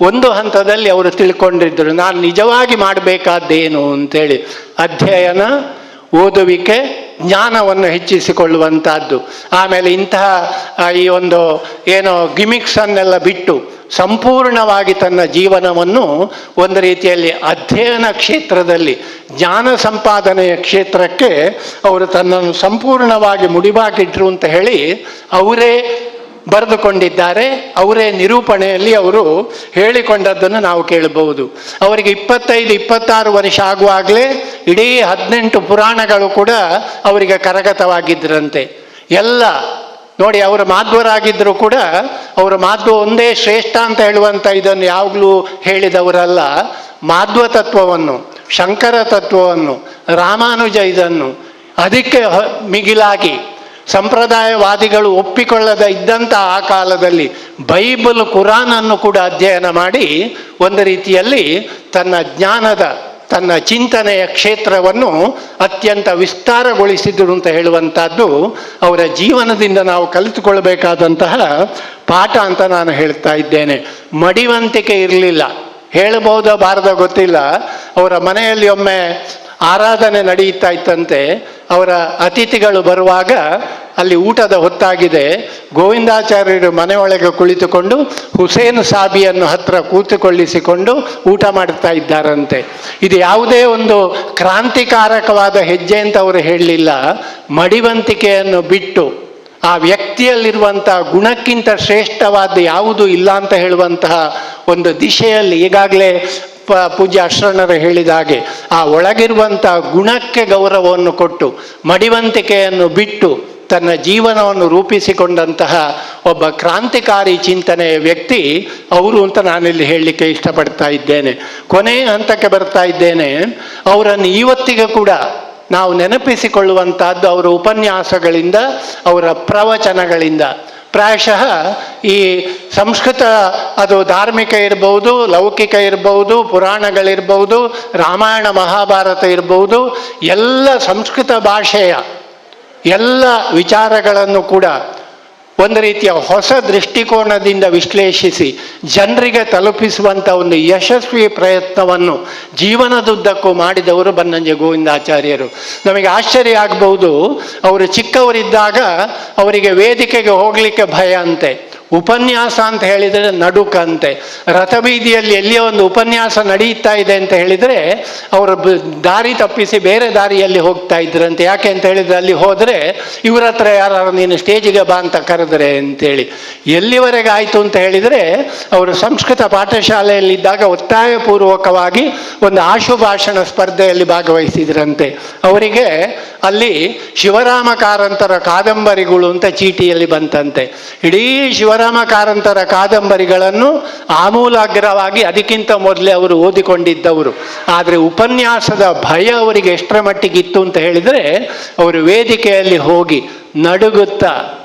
ಒಂದು ಹಂತದಲ್ಲಿ ಅವರು ತಿಳ್ಕೊಂಡಿದ್ದರು, ನಾನು ನಿಜವಾಗಿ ಮಾಡಬೇಕಾದ್ದೇನು ಅಂತೇಳಿ. ಅಧ್ಯಯನ ಓದುವಿಕೆ ಜ್ಞಾನವನ್ನು ಹೆಚ್ಚಿಸಿಕೊಳ್ಳುವಂಥದ್ದು ಆಮೇಲೆ ಇಂತಹ ಈ ಒಂದು ಏನೋ ಗಿಮಿಕ್ಸನ್ನೆಲ್ಲ ಬಿಟ್ಟು ಸಂಪೂರ್ಣವಾಗಿ ತನ್ನ ಜೀವನವನ್ನು ಒಂದು ರೀತಿಯಲ್ಲಿ ಅಧ್ಯಯನ ಕ್ಷೇತ್ರದಲ್ಲಿ, ಜ್ಞಾನ ಸಂಪಾದನೆಯ ಕ್ಷೇತ್ರಕ್ಕೆ ಅವರು ತನ್ನನ್ನು ಸಂಪೂರ್ಣವಾಗಿ ಮುಡಿಬಾಕಿಟ್ರು ಅಂತ ಹೇಳಿ ಅವರೇ ಬರೆದುಕೊಂಡಿದ್ದಾರೆ. ಅವರೇ ನಿರೂಪಣೆಯಲ್ಲಿ ಅವರು ಹೇಳಿಕೊಂಡದ್ದನ್ನು ನಾವು ಕೇಳಬಹುದು. ಅವರಿಗೆ ಇಪ್ಪತ್ತೈದು, ಇಪ್ಪತ್ತಾರು ವರ್ಷ ಆಗುವಾಗಲೇ ಇಡೀ ಹದಿನೆಂಟು ಪುರಾಣಗಳು ಕೂಡ ಅವರಿಗೆ ಕರಗತವಾಗಿದ್ದರಂತೆ ಎಲ್ಲ, ನೋಡಿ ಅವರು ಮಾಧ್ವರಾಗಿದ್ದರೂ ಕೂಡ ಅವರ ಮಾಧ್ವ ಒಂದೇ ಶ್ರೇಷ್ಠ ಅಂತ ಹೇಳುವಂಥ ಇದನ್ನು ಯಾವಾಗಲೂ ಹೇಳಿದವರಲ್ಲ. ಮಾಧ್ವ ತತ್ವವನ್ನು, ಶಂಕರ ತತ್ವವನ್ನು, ರಾಮಾನುಜ ಇದನ್ನು, ಅದಕ್ಕೆ ಮಿಗಿಲಾಗಿ ಸಂಪ್ರದಾಯವಾದಿಗಳು ಒಪ್ಪಿಕೊಳ್ಳದ ಇದ್ದಂಥ ಆ ಕಾಲದಲ್ಲಿ ಬೈಬಲ್ ಕುರಾನನ್ನು ಕೂಡ ಅಧ್ಯಯನ ಮಾಡಿ ಒಂದು ರೀತಿಯಲ್ಲಿ ತನ್ನ ಜ್ಞಾನದ, ತನ್ನ ಚಿಂತನೆಯ ಕ್ಷೇತ್ರವನ್ನು ಅತ್ಯಂತ ವಿಸ್ತಾರಗೊಳಿಸಿದರು ಅಂತ ಹೇಳುವಂಥದ್ದು ಅವರ ಜೀವನದಿಂದ ನಾವು ಕಲಿತುಕೊಳ್ಬೇಕಾದಂತಹ ಪಾಠ ಅಂತ ನಾನು ಹೇಳ್ತಾ ಇದ್ದೇನೆ. ಮಡಿವಂತಿಕೆ ಇರಲಿಲ್ಲ. ಹೇಳಬಹುದೋ ಬಾರದೋ ಗೊತ್ತಿಲ್ಲ. ಅವರ ಮನೆಯಲ್ಲಿ ಒಮ್ಮೆ ಆರಾಧನೆ ನಡೆಯುತ್ತಾ ಇತ್ತಂತೆ. ಅವರ ಅತಿಥಿಗಳು ಬರುವಾಗ ಅಲ್ಲಿ ಊಟದ ಹೊತ್ತಾಗಿದೆ. ಗೋವಿಂದಾಚಾರ್ಯರು ಮನೆಯೊಳಗೆ ಕುಳಿತುಕೊಂಡು ಹುಸೇನ್ ಸಾಬಿಯನ್ನು ಹತ್ರ ಕೂತುಕೊಳ್ಳಿಸಿಕೊಂಡು ಊಟ ಮಾಡ್ತಾ ಇದ್ದಾರಂತೆ. ಇದು ಯಾವುದೇ ಒಂದು ಕ್ರಾಂತಿಕಾರಕವಾದ ಹೆಜ್ಜೆ ಅಂತ ಅವರು ಹೇಳಲಿಲ್ಲ. ಮಡಿವಂತಿಕೆಯನ್ನು ಬಿಟ್ಟು ಆ ವ್ಯಕ್ತಿಯಲ್ಲಿರುವಂತಹ ಗುಣಕ್ಕಿಂತ ಶ್ರೇಷ್ಠವಾದ ಯಾವುದು ಇಲ್ಲ ಅಂತ ಹೇಳುವಂತಹ ಒಂದು ದಿಶೆಯಲ್ಲಿ ಈಗಾಗಲೇ ಪ, ಪೂಜ್ಯ ಅಶ್ರಣರು ಹೇಳಿದ ಹಾಗೆ, ಆ ಒಳಗಿರುವಂಥ ಗುಣಕ್ಕೆ ಗೌರವವನ್ನು ಕೊಟ್ಟು, ಮಡಿವಂತಿಕೆಯನ್ನು ಬಿಟ್ಟು ತನ್ನ ಜೀವನವನ್ನು ರೂಪಿಸಿಕೊಂಡಂತಹ ಒಬ್ಬ ಕ್ರಾಂತಿಕಾರಿ ಚಿಂತನೆಯ ವ್ಯಕ್ತಿ ಅವರು ಅಂತ ನಾನಿಲ್ಲಿ ಹೇಳಲಿಕ್ಕೆ ಇಷ್ಟಪಡ್ತಾ ಇದ್ದೇನೆ. ಕೊನೆ ಹಂತಕ್ಕೆ ಬರ್ತಾ ಇದ್ದೇನೆ, ಅವರನ್ನು ಇವತ್ತಿಗೆ ಕೂಡ ನಾವು ನೆನಪಿಸಿಕೊಳ್ಳುವಂತಹದ್ದು ಅವರ ಉಪನ್ಯಾಸಗಳಿಂದ, ಅವರ ಪ್ರವಚನಗಳಿಂದ. ಪ್ರಾಯಶಃ ಈ ಸಂಸ್ಕೃತ ಅದು ಧಾರ್ಮಿಕ ಇರ್ಬೋದು, ಲೌಕಿಕ ಇರ್ಬೋದು, ಪುರಾಣಗಳಿರ್ಬೋದು, ರಾಮಾಯಣ ಮಹಾಭಾರತ ಇರ್ಬೋದು, ಎಲ್ಲ ಸಂಸ್ಕೃತ ಭಾಷೆಯ ಎಲ್ಲ ವಿಚಾರಗಳನ್ನು ಕೂಡ ಒಂದು ರೀತಿಯ ಹೊಸ ದೃಷ್ಟಿಕೋನದಿಂದ ವಿಶ್ಲೇಷಿಸಿ ಜನರಿಗೆ ತಲುಪಿಸುವಂಥ ಒಂದು ಯಶಸ್ವಿ ಪ್ರಯತ್ನವನ್ನು ಜೀವನದುದ್ದಕ್ಕೂ ಮಾಡಿದವರು ಬನ್ನಂಜೆ ಗೋವಿಂದಾಚಾರ್ಯರು ನಮಗೆ ಆಶ್ಚರ್ಯ ಆಗಬಹುದು, ಅವರು ಚಿಕ್ಕವರಿದ್ದಾಗ ಅವರಿಗೆ ವೇದಿಕೆಗೆ ಹೋಗಲಿಕ್ಕೆ ಭಯ ಅಂತೆ. ಉಪನ್ಯಾಸ ಅಂತ ಹೇಳಿದರೆ ನಡುಕಂತೆ. ರಥಬೀದಿಯಲ್ಲಿ ಎಲ್ಲಿಯೋ ಒಂದು ಉಪನ್ಯಾಸ ನಡೆಯುತ್ತಾ ಇದೆ ಅಂತ ಹೇಳಿದರೆ ಅವರು ದಾರಿ ತಪ್ಪಿಸಿ ಬೇರೆ ದಾರಿಯಲ್ಲಿ ಹೋಗ್ತಾ ಇದ್ರಂತೆ ಯಾಕೆ ಅಂತ ಹೇಳಿದರೆ ಅಲ್ಲಿ ಹೋದರೆ ಇವರ ಹತ್ರ ಯಾರು ನೀನು ಸ್ಟೇಜಿಗೆ ಬಾ ಅಂತ ಕರೆದ್ರೆ ಅಂತೇಳಿ. ಎಲ್ಲಿವರೆಗೆ ಆಯಿತು ಅಂತ ಹೇಳಿದರೆ ಅವರು ಸಂಸ್ಕೃತ ಪಾಠಶಾಲೆಯಲ್ಲಿದ್ದಾಗ ಒತ್ತಾಯಪೂರ್ವಕವಾಗಿ ಒಂದು ಆಶುಭಾಷಣ ಸ್ಪರ್ಧೆಯಲ್ಲಿ ಭಾಗವಹಿಸಿದ್ರಂತೆ. ಅವರಿಗೆ ಅಲ್ಲಿ ಶಿವರಾಮ ಕಾರಂತರ ಕಾದಂಬರಿಗಳು ಅಂತ ಚೀಟಿಯಲ್ಲಿ ಬಂತಂತೆ. ಇಡೀ ಶಿವರಾಮ ಕಾರಂತರ ಕಾದಂಬರಿಗಳನ್ನು ಆಮೂಲಾಗ್ರವಾಗಿ ಅದಕ್ಕಿಂತ ಮೊದಲೇ ಅವರು ಓದಿಕೊಂಡಿದ್ದವರು. ಆದರೆ ಉಪನ್ಯಾಸದ ಭಯ ಅವರಿಗೆ ಎಷ್ಟರ ಮಟ್ಟಿಗಿತ್ತು ಅಂತ ಹೇಳಿದರೆ, ಅವರು ವೇದಿಕೆಯಲ್ಲಿ ಹೋಗಿ ನಡುಗುತ್ತಾ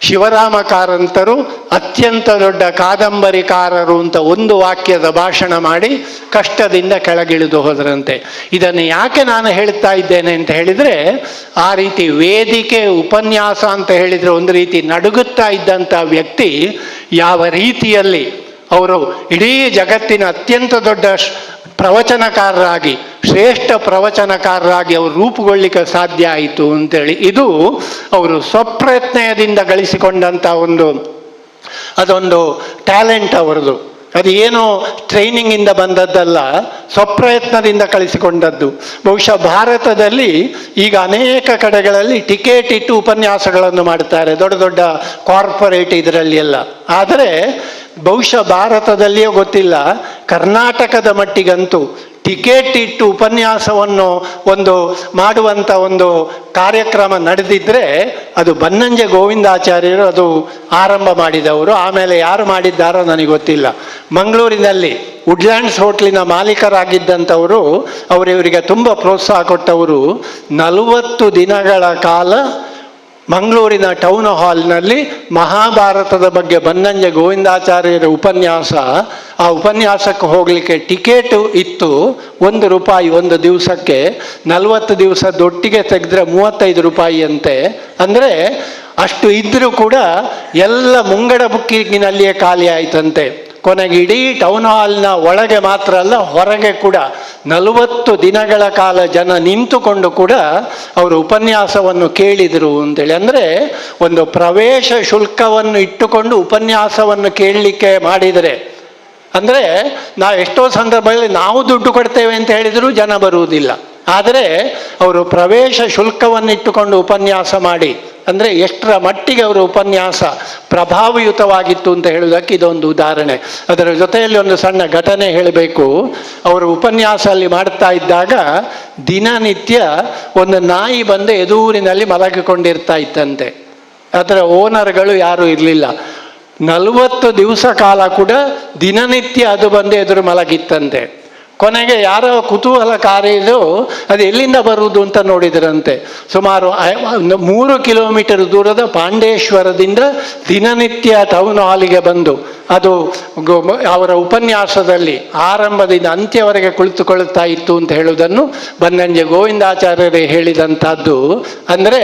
ಶಿವರಾಮ ಕಾರಂತರು ಅತ್ಯಂತ ದೊಡ್ಡ ಕಾದಂಬರಿಕಾರರು ಅಂತ ಒಂದು ವಾಕ್ಯದ ಭಾಷಣ ಮಾಡಿ ಕಷ್ಟದಿಂದ ಕೆಳಗಿಳಿದು ಹೋದರಂತೆ. ಇದನ್ನು ಯಾಕೆ ನಾನು ಹೇಳ್ತಾ ಇದ್ದೇನೆ ಅಂತ ಹೇಳಿದರೆ, ಆ ರೀತಿ ವೇದಿಕೆ, ಉಪನ್ಯಾಸ ಅಂತ ಹೇಳಿದರೆ ಒಂದು ರೀತಿ ನಡುಗುತ್ತಾ ಇದ್ದಂಥ ವ್ಯಕ್ತಿ ಯಾವ ರೀತಿಯಲ್ಲಿ ಅವರು ಇಡೀ ಜಗತ್ತಿನ ಅತ್ಯಂತ ದೊಡ್ಡ ಪ್ರವಚನಕಾರರಾಗಿ, ಶ್ರೇಷ್ಠ ಪ್ರವಚನಕಾರರಾಗಿ ಅವರು ರೂಪುಗೊಳ್ಳಿಕ್ಕೆ ಸಾಧ್ಯ ಆಯಿತು ಅಂತೇಳಿ ಇದು ಅವರು ಸ್ವಪ್ರಯತ್ನದಿಂದ ಗಳಿಸಿಕೊಂಡಂಥ ಒಂದು, ಅದೊಂದು ಟ್ಯಾಲೆಂಟ್ ಅವರದು. ಅದು ಏನು ಟ್ರೈನಿಂಗಿಂದ ಬಂದದ್ದಲ್ಲ, ಸ್ವಪ್ರಯತ್ನದಿಂದ ಕಳಿಸಿಕೊಂಡದ್ದು. ಬಹುಶಃ ಭಾರತದಲ್ಲಿ ಈಗ ಅನೇಕ ಕಡೆಗಳಲ್ಲಿ ಟಿಕೆಟ್ ಇಟ್ಟು ಉಪನ್ಯಾಸಗಳನ್ನು ಮಾಡ್ತಾರೆ, ದೊಡ್ಡ ದೊಡ್ಡ ಕಾರ್ಪೊರೇಟ್ ಇದರಲ್ಲಿ ಎಲ್ಲ. ಆದರೆ ಬಹುಶಃ ಭಾರತದಲ್ಲಿಯೇ ಗೊತ್ತಿಲ್ಲ, ಕರ್ನಾಟಕದ ಮಟ್ಟಿಗಂತೂ ಟಿಕೆಟ್ ಇಟ್ಟು ಉಪನ್ಯಾಸವನ್ನು ಒಂದು ಮಾಡುವಂಥ ಒಂದು ಕಾರ್ಯಕ್ರಮ ನಡೆದಿದ್ದರೆ ಅದು ಬನ್ನಂಜೆ ಗೋವಿಂದಾಚಾರ್ಯರು ಅದು ಆರಂಭ ಮಾಡಿದವರು. ಆಮೇಲೆ ಯಾರು ಮಾಡಿದ್ದಾರೋ ನನಗೆ ಗೊತ್ತಿಲ್ಲ. ಮಂಗಳೂರಿನಲ್ಲಿ ವುಡ್ಲ್ಯಾಂಡ್ಸ್ ಹೋಟ್ಲಿನ ಮಾಲೀಕರಾಗಿದ್ದಂಥವರು, ಅವರು ಇವರಿಗೆ ತುಂಬ ಪ್ರೋತ್ಸಾಹ ಕೊಟ್ಟವರು. ನಲವತ್ತು ದಿನಗಳ ಕಾಲ ಮಂಗಳೂರಿನ ಟೌನ್ ಹಾಲ್ನಲ್ಲಿ ಮಹಾಭಾರತದ ಬಗ್ಗೆ ಬಂದಂಜೆ ಗೋವಿಂದಾಚಾರ್ಯರ ಉಪನ್ಯಾಸ. ಆ ಉಪನ್ಯಾಸಕ್ಕೆ ಹೋಗಲಿಕ್ಕೆ ಟಿಕೆಟು ಇತ್ತು. ಒಂದು ರೂಪಾಯಿ ಒಂದು ದಿವಸಕ್ಕೆ. ನಲವತ್ತು ದಿವಸದೊಟ್ಟಿಗೆ ತೆಗೆದ್ರೆ ಮೂವತ್ತೈದು ರೂಪಾಯಿ ಅಂತೆ ಅಂದರೆ ಅಷ್ಟು ಇದ್ದರೂ ಕೂಡ ಎಲ್ಲ ಮುಂಗಡ ಬುಕ್ಕಿಂಗಿನಲ್ಲಿಯೇ ಖಾಲಿ ಆಯ್ತಂತೆ. ಕೊನೆಗೆ ಇಡೀ ಟೌನ್ ಹಾಲ್ನ ಒಳಗೆ ಮಾತ್ರ ಅಲ್ಲ, ಹೊರಗೆ ಕೂಡ ನಲವತ್ತು ದಿನಗಳ ಕಾಲ ಜನ ನಿಂತುಕೊಂಡು ಕೂಡ ಅವರು ಉಪನ್ಯಾಸವನ್ನು ಕೇಳಿದರು ಅಂತೇಳಿ. ಅಂದರೆ ಒಂದು ಪ್ರವೇಶ ಶುಲ್ಕವನ್ನು ಇಟ್ಟುಕೊಂಡು ಉಪನ್ಯಾಸವನ್ನು ಕೇಳಲಿಕ್ಕೆ ಮಾಡಿದರೆ, ಅಂದರೆ ನಾವು ಎಷ್ಟೋ ಸಂದರ್ಭದಲ್ಲಿ ನಾವು ದುಡ್ಡು ಕೊಡ್ತೇವೆ ಅಂತ ಹೇಳಿದರೂ ಜನ ಬರುವುದಿಲ್ಲ. ಆದರೆ ಅವರು ಪ್ರವೇಶ ಶುಲ್ಕವನ್ನು ಇಟ್ಟುಕೊಂಡು ಉಪನ್ಯಾಸ ಮಾಡಿ ಅಂದರೆ ಎಷ್ಟರ ಮಟ್ಟಿಗೆ ಅವರ ಉಪನ್ಯಾಸ ಪ್ರಭಾವಯುತವಾಗಿತ್ತು ಅಂತ ಹೇಳುವುದಕ್ಕೆ ಇದೊಂದು ಉದಾಹರಣೆ. ಅದರ ಜೊತೆಯಲ್ಲಿ ಒಂದು ಸಣ್ಣ ಘಟನೆ ಹೇಳಬೇಕು. ಅವರ ಉಪನ್ಯಾಸ ಅಲ್ಲಿ ಮಾಡ್ತಾ ಇದ್ದಾಗ ದಿನನಿತ್ಯ ಒಂದು ನಾಯಿ ಬಂದು ಎದುರಿನಲ್ಲಿ ಮಲಗಿಕೊಂಡಿರ್ತಾ ಇತ್ತಂತೆ. ಅದರ ಓನರ್ಗಳು ಯಾರೂ ಇರಲಿಲ್ಲ. ನಲವತ್ತು ದಿವಸ ಕಾಲ ಕೂಡ ದಿನನಿತ್ಯ ಅದು ಬಂದು ಎದುರು ಮಲಗಿತ್ತಂತೆ. ಕೊನೆಗೆ ಯಾರೋ ಕುತೂಹಲಕಾರಿಗಳು ಅದು ಎಲ್ಲಿಂದ ಬರುವುದು ಅಂತ ನೋಡಿದ್ರಂತೆ. ಸುಮಾರು ಮೂರು ಕಿಲೋಮೀಟರ್ ದೂರದ ಪಾಂಡೇಶ್ವರದಿಂದ ದಿನನಿತ್ಯ ಟೌನ್ ಹಾಲಿಗೆ ಬಂದು, ಅದು ಅವರ ಉಪನ್ಯಾಸದಲ್ಲಿ ಆರಂಭದಿಂದ ಅಂತ್ಯವರೆಗೆ ಕುಳಿತುಕೊಳ್ಳುತ್ತಾ ಇತ್ತು ಅಂತ ಹೇಳುವುದನ್ನು ಬನ್ನಂಜೆ ಗೋವಿಂದಾಚಾರ್ಯರೇ ಹೇಳಿದಂಥದ್ದು. ಅಂದರೆ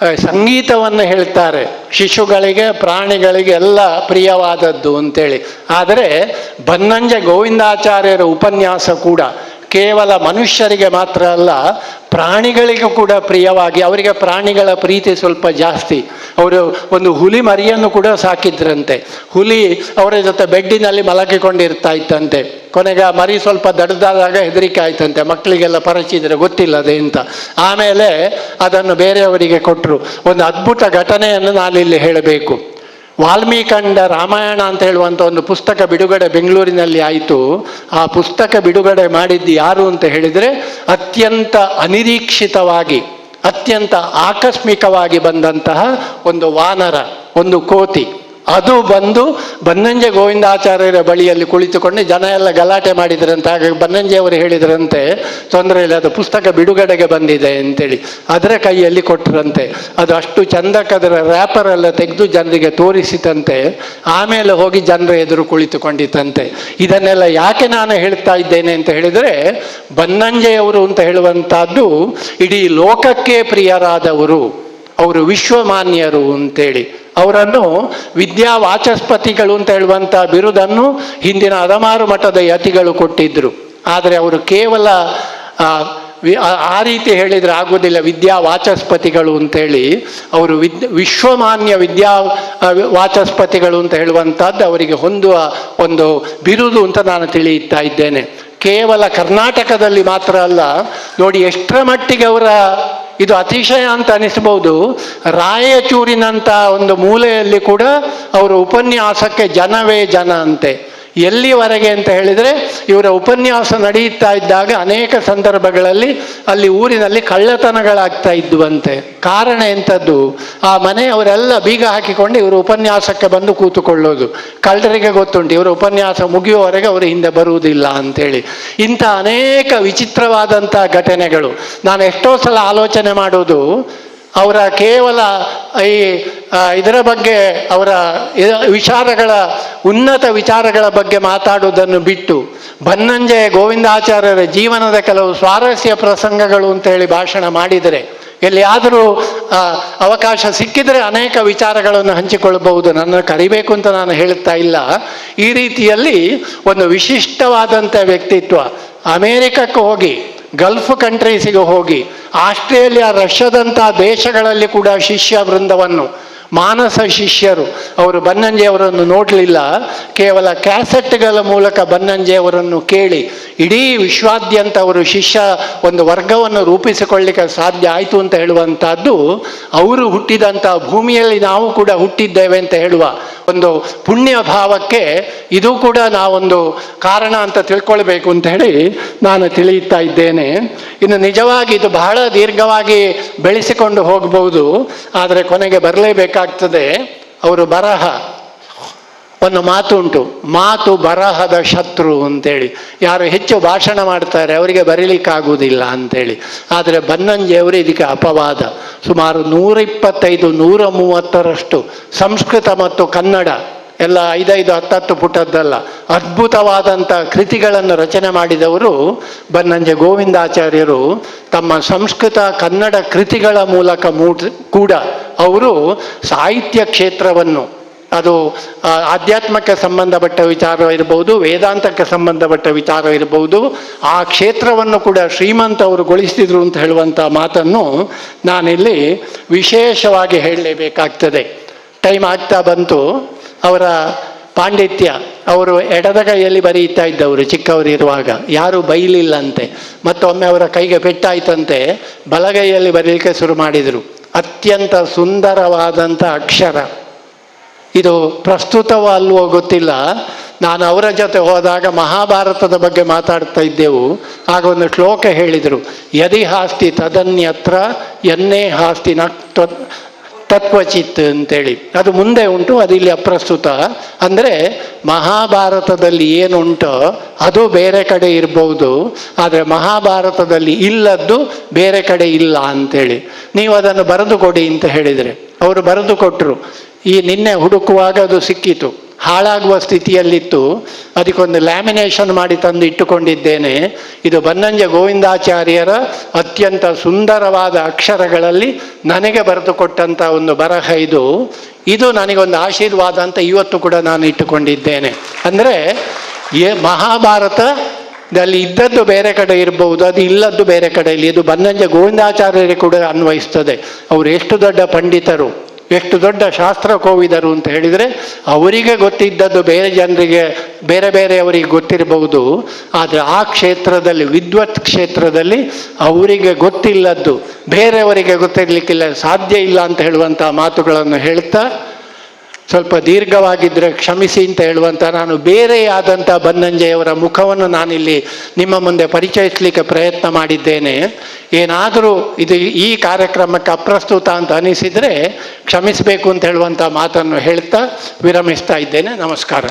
ಸಂಗೀತವನ್ನು ಹೇಳ್ತಾರೆ. ಶಿಶುಗಳಿಗೆ, ಪ್ರಾಣಿಗಳಿಗೆ ಎಲ್ಲ ಪ್ರಿಯವಾದದ್ದು ಅಂತೇಳಿ. ಆದರೆ ಬನ್ನಂಜೆ ಗೋವಿಂದಾಚಾರ್ಯರ ಉಪನ್ಯಾಸ ಕೂಡ ಕೇವಲ ಮನುಷ್ಯರಿಗೆ ಮಾತ್ರ ಅಲ್ಲ, ಪ್ರಾಣಿಗಳಿಗೂ ಕೂಡ ಪ್ರಿಯವಾಗಿ, ಅವರಿಗೆ ಪ್ರಾಣಿಗಳ ಪ್ರೀತಿ ಸ್ವಲ್ಪ ಜಾಸ್ತಿ. ಅವರು ಒಂದು ಹುಲಿ ಮರಿಯನ್ನು ಕೂಡ ಸಾಕಿದ್ರಂತೆ. ಹುಲಿ ಅವರ ಜೊತೆ ಬೆಡ್ಡಿನಲ್ಲಿ ಮಲಗಿಕೊಂಡಿರ್ತಾ ಇತ್ತಂತೆ. ಕೊನೆಗೆ ಆ ಮರಿ ಸ್ವಲ್ಪ ದಡದಾದಾಗ ಹೆದರಿಕೆ ಆಯ್ತಂತೆ. ಮಕ್ಕಳಿಗೆಲ್ಲ ಪರಚಿದ್ರೆ ಗೊತ್ತಿಲ್ಲ ಅದೇ ಅಂತ. ಆಮೇಲೆ ಅದನ್ನು ಬೇರೆಯವರಿಗೆ ಕೊಟ್ಟರು ಒಂದು ಅದ್ಭುತ ಘಟನೆಯನ್ನು ನಾನಿಲ್ಲಿ ಹೇಳಬೇಕು. ವಾಲ್ಮೀಕಂಡ ರಾಮಾಯಣ ಅಂತ ಹೇಳುವಂಥ ಒಂದು ಪುಸ್ತಕ ಬಿಡುಗಡೆ ಬೆಂಗಳೂರಿನಲ್ಲಿ ಆಯಿತು. ಆ ಪುಸ್ತಕ ಬಿಡುಗಡೆ ಮಾಡಿದ್ದು ಯಾರು ಅಂತ ಹೇಳಿದರೆ ಅತ್ಯಂತ ಅನಿರೀಕ್ಷಿತವಾಗಿ ಅತ್ಯಂತ ಆಕಸ್ಮಿಕವಾಗಿ ಬಂದಂತಹ ಒಂದು ವಾನರ ಒಂದು ಕೋತಿ. ಅದು ಬಂದು ಬನ್ನಂಜೆ ಗೋವಿಂದಾಚಾರ್ಯರ ಬಳಿಯಲ್ಲಿ ಕುಳಿತುಕೊಂಡು ಜನ ಎಲ್ಲ ಗಲಾಟೆ ಮಾಡಿದ್ರಂತೆ. ಹಾಗಾಗಿ ಬನ್ನಂಜೆ ಅವರು ಹೇಳಿದ್ರಂತೆ, ತೊಂದರೆ ಇಲ್ಲ, ಅದು ಪುಸ್ತಕ ಬಿಡುಗಡೆಗೆ ಬಂದಿದೆ ಅಂತೇಳಿ. ಅದರ ಕೈಯಲ್ಲಿ ಕೊಟ್ಟರಂತೆ ಅದು ಅಷ್ಟು ಚಂದಕ್ಕದರ ಅದರ ರ್ಯಾಪರ್ ಎಲ್ಲ ತೆಗೆದು ಜನರಿಗೆ ತೋರಿಸಿತಂತೆ. ಆಮೇಲೆ ಹೋಗಿ ಜನರ ಎದುರು ಕುಳಿತುಕೊಂಡಿತಂತೆ ಇದನ್ನೆಲ್ಲ ಯಾಕೆ ನಾನು ಹೇಳ್ತಾ ಇದ್ದೇನೆ ಅಂತ ಹೇಳಿದರೆ ಬನ್ನಂಜೆಯವರು ಅಂತ ಹೇಳುವಂತಹದ್ದು ಇಡೀ ಲೋಕಕ್ಕೆ ಪ್ರಿಯರಾದವರು, ಅವರು ವಿಶ್ವಮಾನ್ಯರು ಅಂತೇಳಿ. ಅವರನ್ನು ವಿದ್ಯಾ ವಾಚಸ್ಪತಿಗಳು ಅಂತ ಹೇಳುವಂಥ ಬಿರುದನ್ನು ಹಿಂದಿನ ಹದಮಾರು ಮಠದ ಯತಿಗಳು ಕೊಟ್ಟಿದ್ದರು ಆದರೆ ಅವರು ಕೇವಲ ಆ, ರೀತಿ ಹೇಳಿದರೆ ಆಗೋದಿಲ್ಲ ವಿದ್ಯಾ ವಾಚಸ್ಪತಿಗಳು ಅಂತೇಳಿ ಅವರು ವಿದ್ ವಿಶ್ವಮಾನ್ಯ ವಿದ್ಯಾ ವಾಚಸ್ಪತಿಗಳು ಅಂತ ಹೇಳುವಂಥದ್ದು ಅವರಿಗೆ ಹೊಂದುವ ಒಂದು ಬಿರುದು ಅಂತ ನಾನು ತಿಳಿಯುತ್ತಾ ಇದ್ದೇನೆ. ಕೇವಲ ಕರ್ನಾಟಕದಲ್ಲಿ ಮಾತ್ರ ಅಲ್ಲ ನೋಡಿ ಎಷ್ಟರ ಮಟ್ಟಿಗೆ ಅವರ ಇದು ಅತಿಶಯ ಅಂತ ಅನಿಸ್ಬೋದು ರಾಯಚೂರಿನಂಥ ಒಂದು ಮೂಲೆಯಲ್ಲಿ ಕೂಡ ಅವರ ಉಪನ್ಯಾಸಕ್ಕೆ ಜನವೇ ಜನ ಅಂತೆ. ಎಲ್ಲಿವರೆಗೆ ಅಂತ ಹೇಳಿದರೆ ಇವರ ಉಪನ್ಯಾಸ ನಡೆಯುತ್ತಾ ಇದ್ದಾಗ ಅನೇಕ ಸಂದರ್ಭಗಳಲ್ಲಿ ಅಲ್ಲಿ ಊರಿನಲ್ಲಿ ಕಳ್ಳತನಗಳಾಗ್ತಾ ಇದ್ದುವಂತೆ. ಕಾರಣ ಎಂಥದ್ದು? ಆ ಮನೆಯವರೆಲ್ಲ ಬೀಗ ಹಾಕಿಕೊಂಡು ಇವರು ಉಪನ್ಯಾಸಕ್ಕೆ ಬಂದು ಕೂತುಕೊಳ್ಳೋದು. ಕಳ್ಳರಿಗೆ ಗೊತ್ತುಂಟು, ಇವರ ಉಪನ್ಯಾಸ ಮುಗಿಯುವವರೆಗೆ ಅವರು ಹಿಂದೆ ಬರುವುದಿಲ್ಲ ಅಂತೇಳಿ. ಇಂಥ ಅನೇಕ ವಿಚಿತ್ರವಾದಂಥ ಘಟನೆಗಳು. ನಾನು ಎಷ್ಟೋ ಸಲ ಆಲೋಚನೆ ಮಾಡೋದು ಅವರ ಕೇವಲ ಈ ಇದರ ಬಗ್ಗೆ ಅವರ ವಿಚಾರಗಳ, ಉನ್ನತ ವಿಚಾರಗಳ ಬಗ್ಗೆ ಮಾತಾಡುವುದನ್ನು ಬಿಟ್ಟು ಬನ್ನಂಜೆ ಗೋವಿಂದಾಚಾರ್ಯರ ಜೀವನದ ಕೆಲವು ಸ್ವಾರಸ್ಯ ಪ್ರಸಂಗಗಳು ಅಂತ ಹೇಳಿ ಭಾಷಣ ಮಾಡಿದರೆ, ಎಲ್ಲಿಯಾದರೂ ಅವಕಾಶ ಸಿಕ್ಕಿದರೆ ಅನೇಕ ವಿಚಾರಗಳನ್ನು ಹಂಚಿಕೊಳ್ಳಬಹುದು. ನನ್ನ ಕರಿಬೇಕು ಅಂತ ನಾನು ಹೇಳುತ್ತಾ ಇಲ್ಲ. ಈ ರೀತಿಯಲ್ಲಿ ಒಂದು ವಿಶಿಷ್ಟವಾದಂಥ ವ್ಯಕ್ತಿತ್ವ ಅಮೇರಿಕಕ್ಕೆ ಹೋಗಿ ಗಲ್ಫ್ ಕಂಟ್ರೀಸಿಗೆ ಹೋಗಿ ಆಸ್ಟ್ರೇಲಿಯಾ ರಷ್ಯಾದಂಥ ದೇಶಗಳಲ್ಲಿ ಕೂಡ ಶಿಷ್ಯ ವೃಂದವನ್ನು ಮಾನಸ ಶಿಷ್ಯರು. ಅವರು ಬನ್ನಂಜೆಯವರನ್ನು ನೋಡಲಿಲ್ಲ. ಕೇವಲ ಕ್ಯಾಸೆಟ್ಗಳ ಮೂಲಕ ಬನ್ನಂಜೆಯವರನ್ನು ಕೇಳಿ, ಇಡೀ ವಿಶ್ವಾದ್ಯಂತ ಅವರು ಶಿಷ್ಯ ಒಂದು ವರ್ಗವನ್ನು ರೂಪಿಸಿಕೊಳ್ಳಿಕ್ಕೆ ಸಾಧ್ಯ ಆಯಿತು ಅಂತ ಹೇಳುವಂಥದ್ದು ಅವರು ಹುಟ್ಟಿದಂಥ ಭೂಮಿಯಲ್ಲಿ ನಾವು ಕೂಡ ಹುಟ್ಟಿದ್ದೇವೆ ಅಂತ ಹೇಳುವ ಒಂದು ಪುಣ್ಯ ಭಾವಕ್ಕೆ ಇದು ಕೂಡ ನಾವೊಂದು ಕಾರಣ ಅಂತ ತಿಳ್ಕೊಳ್ಬೇಕು ಅಂತ ಹೇಳಿ ನಾನು ತಿಳಿಯುತ್ತಾ ಇದ್ದೇನೆ. ಇನ್ನು ನಿಜವಾಗಿ ಇದು ಬಹಳ ದೀರ್ಘವಾಗಿ ಬೆಳೆಸಿಕೊಂಡು ಹೋಗಬಹುದು ಆದರೆ ಕೊನೆಗೆ ಬರಲೇಬೇಕಾಗ್ತದೆ ಅವರು ಬರಹ. ಒಂದು ಮಾತು ಉಂಟು, ಮಾತು ಬರಹದ ಶತ್ರು ಅಂತೇಳಿ. ಯಾರು ಹೆಚ್ಚು ಭಾಷಣ ಮಾಡ್ತಾರೆ, ಅವರಿಗೆ ಬರೀಲಿಕ್ಕಾಗುವುದಿಲ್ಲ ಅಂತೇಳಿ. ಆದರೆ ಬನ್ನಂಜೆಯವರು ಇದಕ್ಕೆ ಅಪವಾದ. ಸುಮಾರು ನೂರಿಪ್ಪತ್ತೈದು ನೂರ ಮೂವತ್ತರಷ್ಟು ಸಂಸ್ಕೃತ ಮತ್ತು ಕನ್ನಡ ಎಲ್ಲ ಐದೈದು ಹತ್ತತ್ತು ಪುಟದ್ದಲ್ಲ ಅದ್ಭುತವಾದಂಥ ಕೃತಿಗಳನ್ನು ರಚನೆ ಮಾಡಿದವರು ಬನ್ನಂಜೆ ಗೋವಿಂದಾಚಾರ್ಯರು. ತಮ್ಮ ಸಂಸ್ಕೃತ ಕನ್ನಡ ಕೃತಿಗಳ ಮೂಲಕ ಮೂಡ್ ಕೂಡ ಅವರು ಸಾಹಿತ್ಯ ಕ್ಷೇತ್ರವನ್ನು, ಅದು ಆಧ್ಯಾತ್ಮಕ್ಕೆ ಸಂಬಂಧಪಟ್ಟ ವಿಚಾರ ಇರಬಹುದು ವೇದಾಂತಕ್ಕೆ ಸಂಬಂಧಪಟ್ಟ ವಿಚಾರ ಇರಬಹುದು ಆ ಕ್ಷೇತ್ರವನ್ನು ಕೂಡ ಶ್ರೀಮಂತ ಅವರು ಗೊಳಿಸಿದ್ರು ಅಂತ ಹೇಳುವಂಥ ಮಾತನ್ನು ನಾನಿಲ್ಲಿ ವಿಶೇಷವಾಗಿ ಹೇಳಲೇಬೇಕಾಗ್ತದೆ. ಟೈಮ್ ಆಗ್ತಾ ಬಂತು. ಅವರ ಪಾಂಡಿತ್ಯ, ಅವರು ಎಡದ ಕೈಯಲ್ಲಿ ಬರೀತಾ ಇದ್ದವರು ಚಿಕ್ಕವರಿರುವಾಗ ಯಾರು ಬೈಲಿಲ್ಲಂತೆ. ಮತ್ತೊಮ್ಮೆ ಅವರ ಕೈಗೆ ಪೆಟ್ಟಾಯ್ತಂತೆ. ಬಲಗೈಯಲ್ಲಿ ಬರೀಲಿಕ್ಕೆ ಶುರು ಮಾಡಿದರು. ಅತ್ಯಂತ ಸುಂದರವಾದಂಥ ಅಕ್ಷರ. ಇದು ಪ್ರಸ್ತುತವೋ ಅಲ್ವೋ ಗೊತ್ತಿಲ್ಲ. ನಾನು ಅವರ ಜೊತೆ ಹೋದಾಗ ಮಹಾಭಾರತದ ಬಗ್ಗೆ ಮಾತಾಡ್ತಾ ಇದ್ದೆವು. ಆಗ ಒಂದು ಶ್ಲೋಕ ಹೇಳಿದರು. ಯದಿ ಹಾಸ್ತಿ ತದನ್ಯತ್ರ, ಎನ್ನೇ ಹಾಸ್ತಿ ನ ತ್ವ- ತತ್ವಚಿತ್ ಅಂತೇಳಿ ಅದು ಮುಂದೆ ಉಂಟು, ಅದು ಇಲ್ಲಿ ಅಪ್ರಸ್ತುತ. ಅಂದರೆ ಮಹಾಭಾರತದಲ್ಲಿ ಏನುಂಟೋ, ಅದು ಬೇರೆ ಕಡೆ ಇರ್ಬೋದು. ಆದರೆ ಮಹಾಭಾರತದಲ್ಲಿ ಇಲ್ಲದ್ದು ಬೇರೆ ಕಡೆ ಇಲ್ಲ ಅಂತೇಳಿ. ನೀವು ಅದನ್ನು ಬರೆದು ಕೊಡಿ ಅಂತ ಹೇಳಿದರೆ. ಅವರು ಬರೆದು ಕೊಟ್ಟರು ಈ ನಿನ್ನೆ ಹುಡುಕುವಾಗ ಅದು ಸಿಕ್ಕಿತು. ಹಾಳಾಗುವ ಸ್ಥಿತಿಯಲ್ಲಿತ್ತು. ಅದಕ್ಕೊಂದು ಲ್ಯಾಮಿನೇಷನ್ ಮಾಡಿ ತಂದು ಇಟ್ಟುಕೊಂಡಿದ್ದೇನೆ. ಇದು ಬನ್ನಂಜ ಗೋವಿಂದಾಚಾರ್ಯರ ಅತ್ಯಂತ ಸುಂದರವಾದ ಅಕ್ಷರಗಳಲ್ಲಿ ನನಗೆ ಬರೆದುಕೊಟ್ಟಂಥ ಒಂದು ಬರಹ ಇದು. ಇದು ನನಗೊಂದು ಆಶೀರ್ವಾದ ಅಂತ ಇವತ್ತು ಕೂಡ ನಾನು ಇಟ್ಟುಕೊಂಡಿದ್ದೇನೆ. ಅಂದರೆ, ಏ ಮಹಾಭಾರತದಲ್ಲಿ ಇದ್ದದ್ದು ಬೇರೆ ಕಡೆ ಇರಬಹುದು, ಅದು ಇಲ್ಲದ್ದು ಬೇರೆ ಕಡೆಯಲ್ಲಿ ಇದು ಬನ್ನಂಜ ಗೋವಿಂದಾಚಾರ್ಯರಿಗೆ ಕೂಡ ಅನ್ವಯಿಸ್ತದೆ. ಅವರು ಎಷ್ಟು ದೊಡ್ಡ ಪಂಡಿತರು, ಎಷ್ಟು ದೊಡ್ಡ ಶಾಸ್ತ್ರ ಕೋವಿದರು ಅಂತ ಹೇಳಿದರೆ, ಅವರಿಗೆ ಗೊತ್ತಿದ್ದದ್ದು ಬೇರೆ ಜನರಿಗೆ, ಬೇರೆ ಬೇರೆಯವರಿಗೆ ಗೊತ್ತಿರಬಹುದು. ಆದರೆ ಆ ಕ್ಷೇತ್ರದಲ್ಲಿ, ವಿದ್ವತ್ ಕ್ಷೇತ್ರದಲ್ಲಿ ಅವರಿಗೆ ಗೊತ್ತಿಲ್ಲದ್ದು, ಬೇರೆಯವರಿಗೆ ಗೊತ್ತಿರಲಿಕ್ಕಿಲ್ಲ, ಸಾಧ್ಯ ಇಲ್ಲ ಅಂತ ಹೇಳುವಂಥ ಮಾತುಗಳನ್ನು ಹೇಳ್ತಾ ಸ್ವಲ್ಪ ದೀರ್ಘವಾಗಿದ್ದರೆ ಕ್ಷಮಿಸಿ ಅಂತ ಹೇಳುವಂಥ ನಾನು ಬೇರೆಯಾದಂಥ ಬನ್ನಂಜೆಯವರ ಮುಖವನ್ನು ನಾನಿಲ್ಲಿ ನಿಮ್ಮ ಮುಂದೆ ಪರಿಚಯಿಸಲಿಕ್ಕೆ ಪ್ರಯತ್ನ ಮಾಡಿದ್ದೇನೆ. ಏನಾದರೂ ಇದು ಈ ಕಾರ್ಯಕ್ರಮಕ್ಕೆ ಅಪ್ರಸ್ತುತ ಅಂತ ಅನಿಸಿದರೆ ಕ್ಷಮಿಸಬೇಕು ಅಂತ ಹೇಳುವಂಥ ಮಾತನ್ನು ಹೇಳ್ತಾ ವಿರಮಿಸ್ತಾ ಇದ್ದೇನೆ. ನಮಸ್ಕಾರ.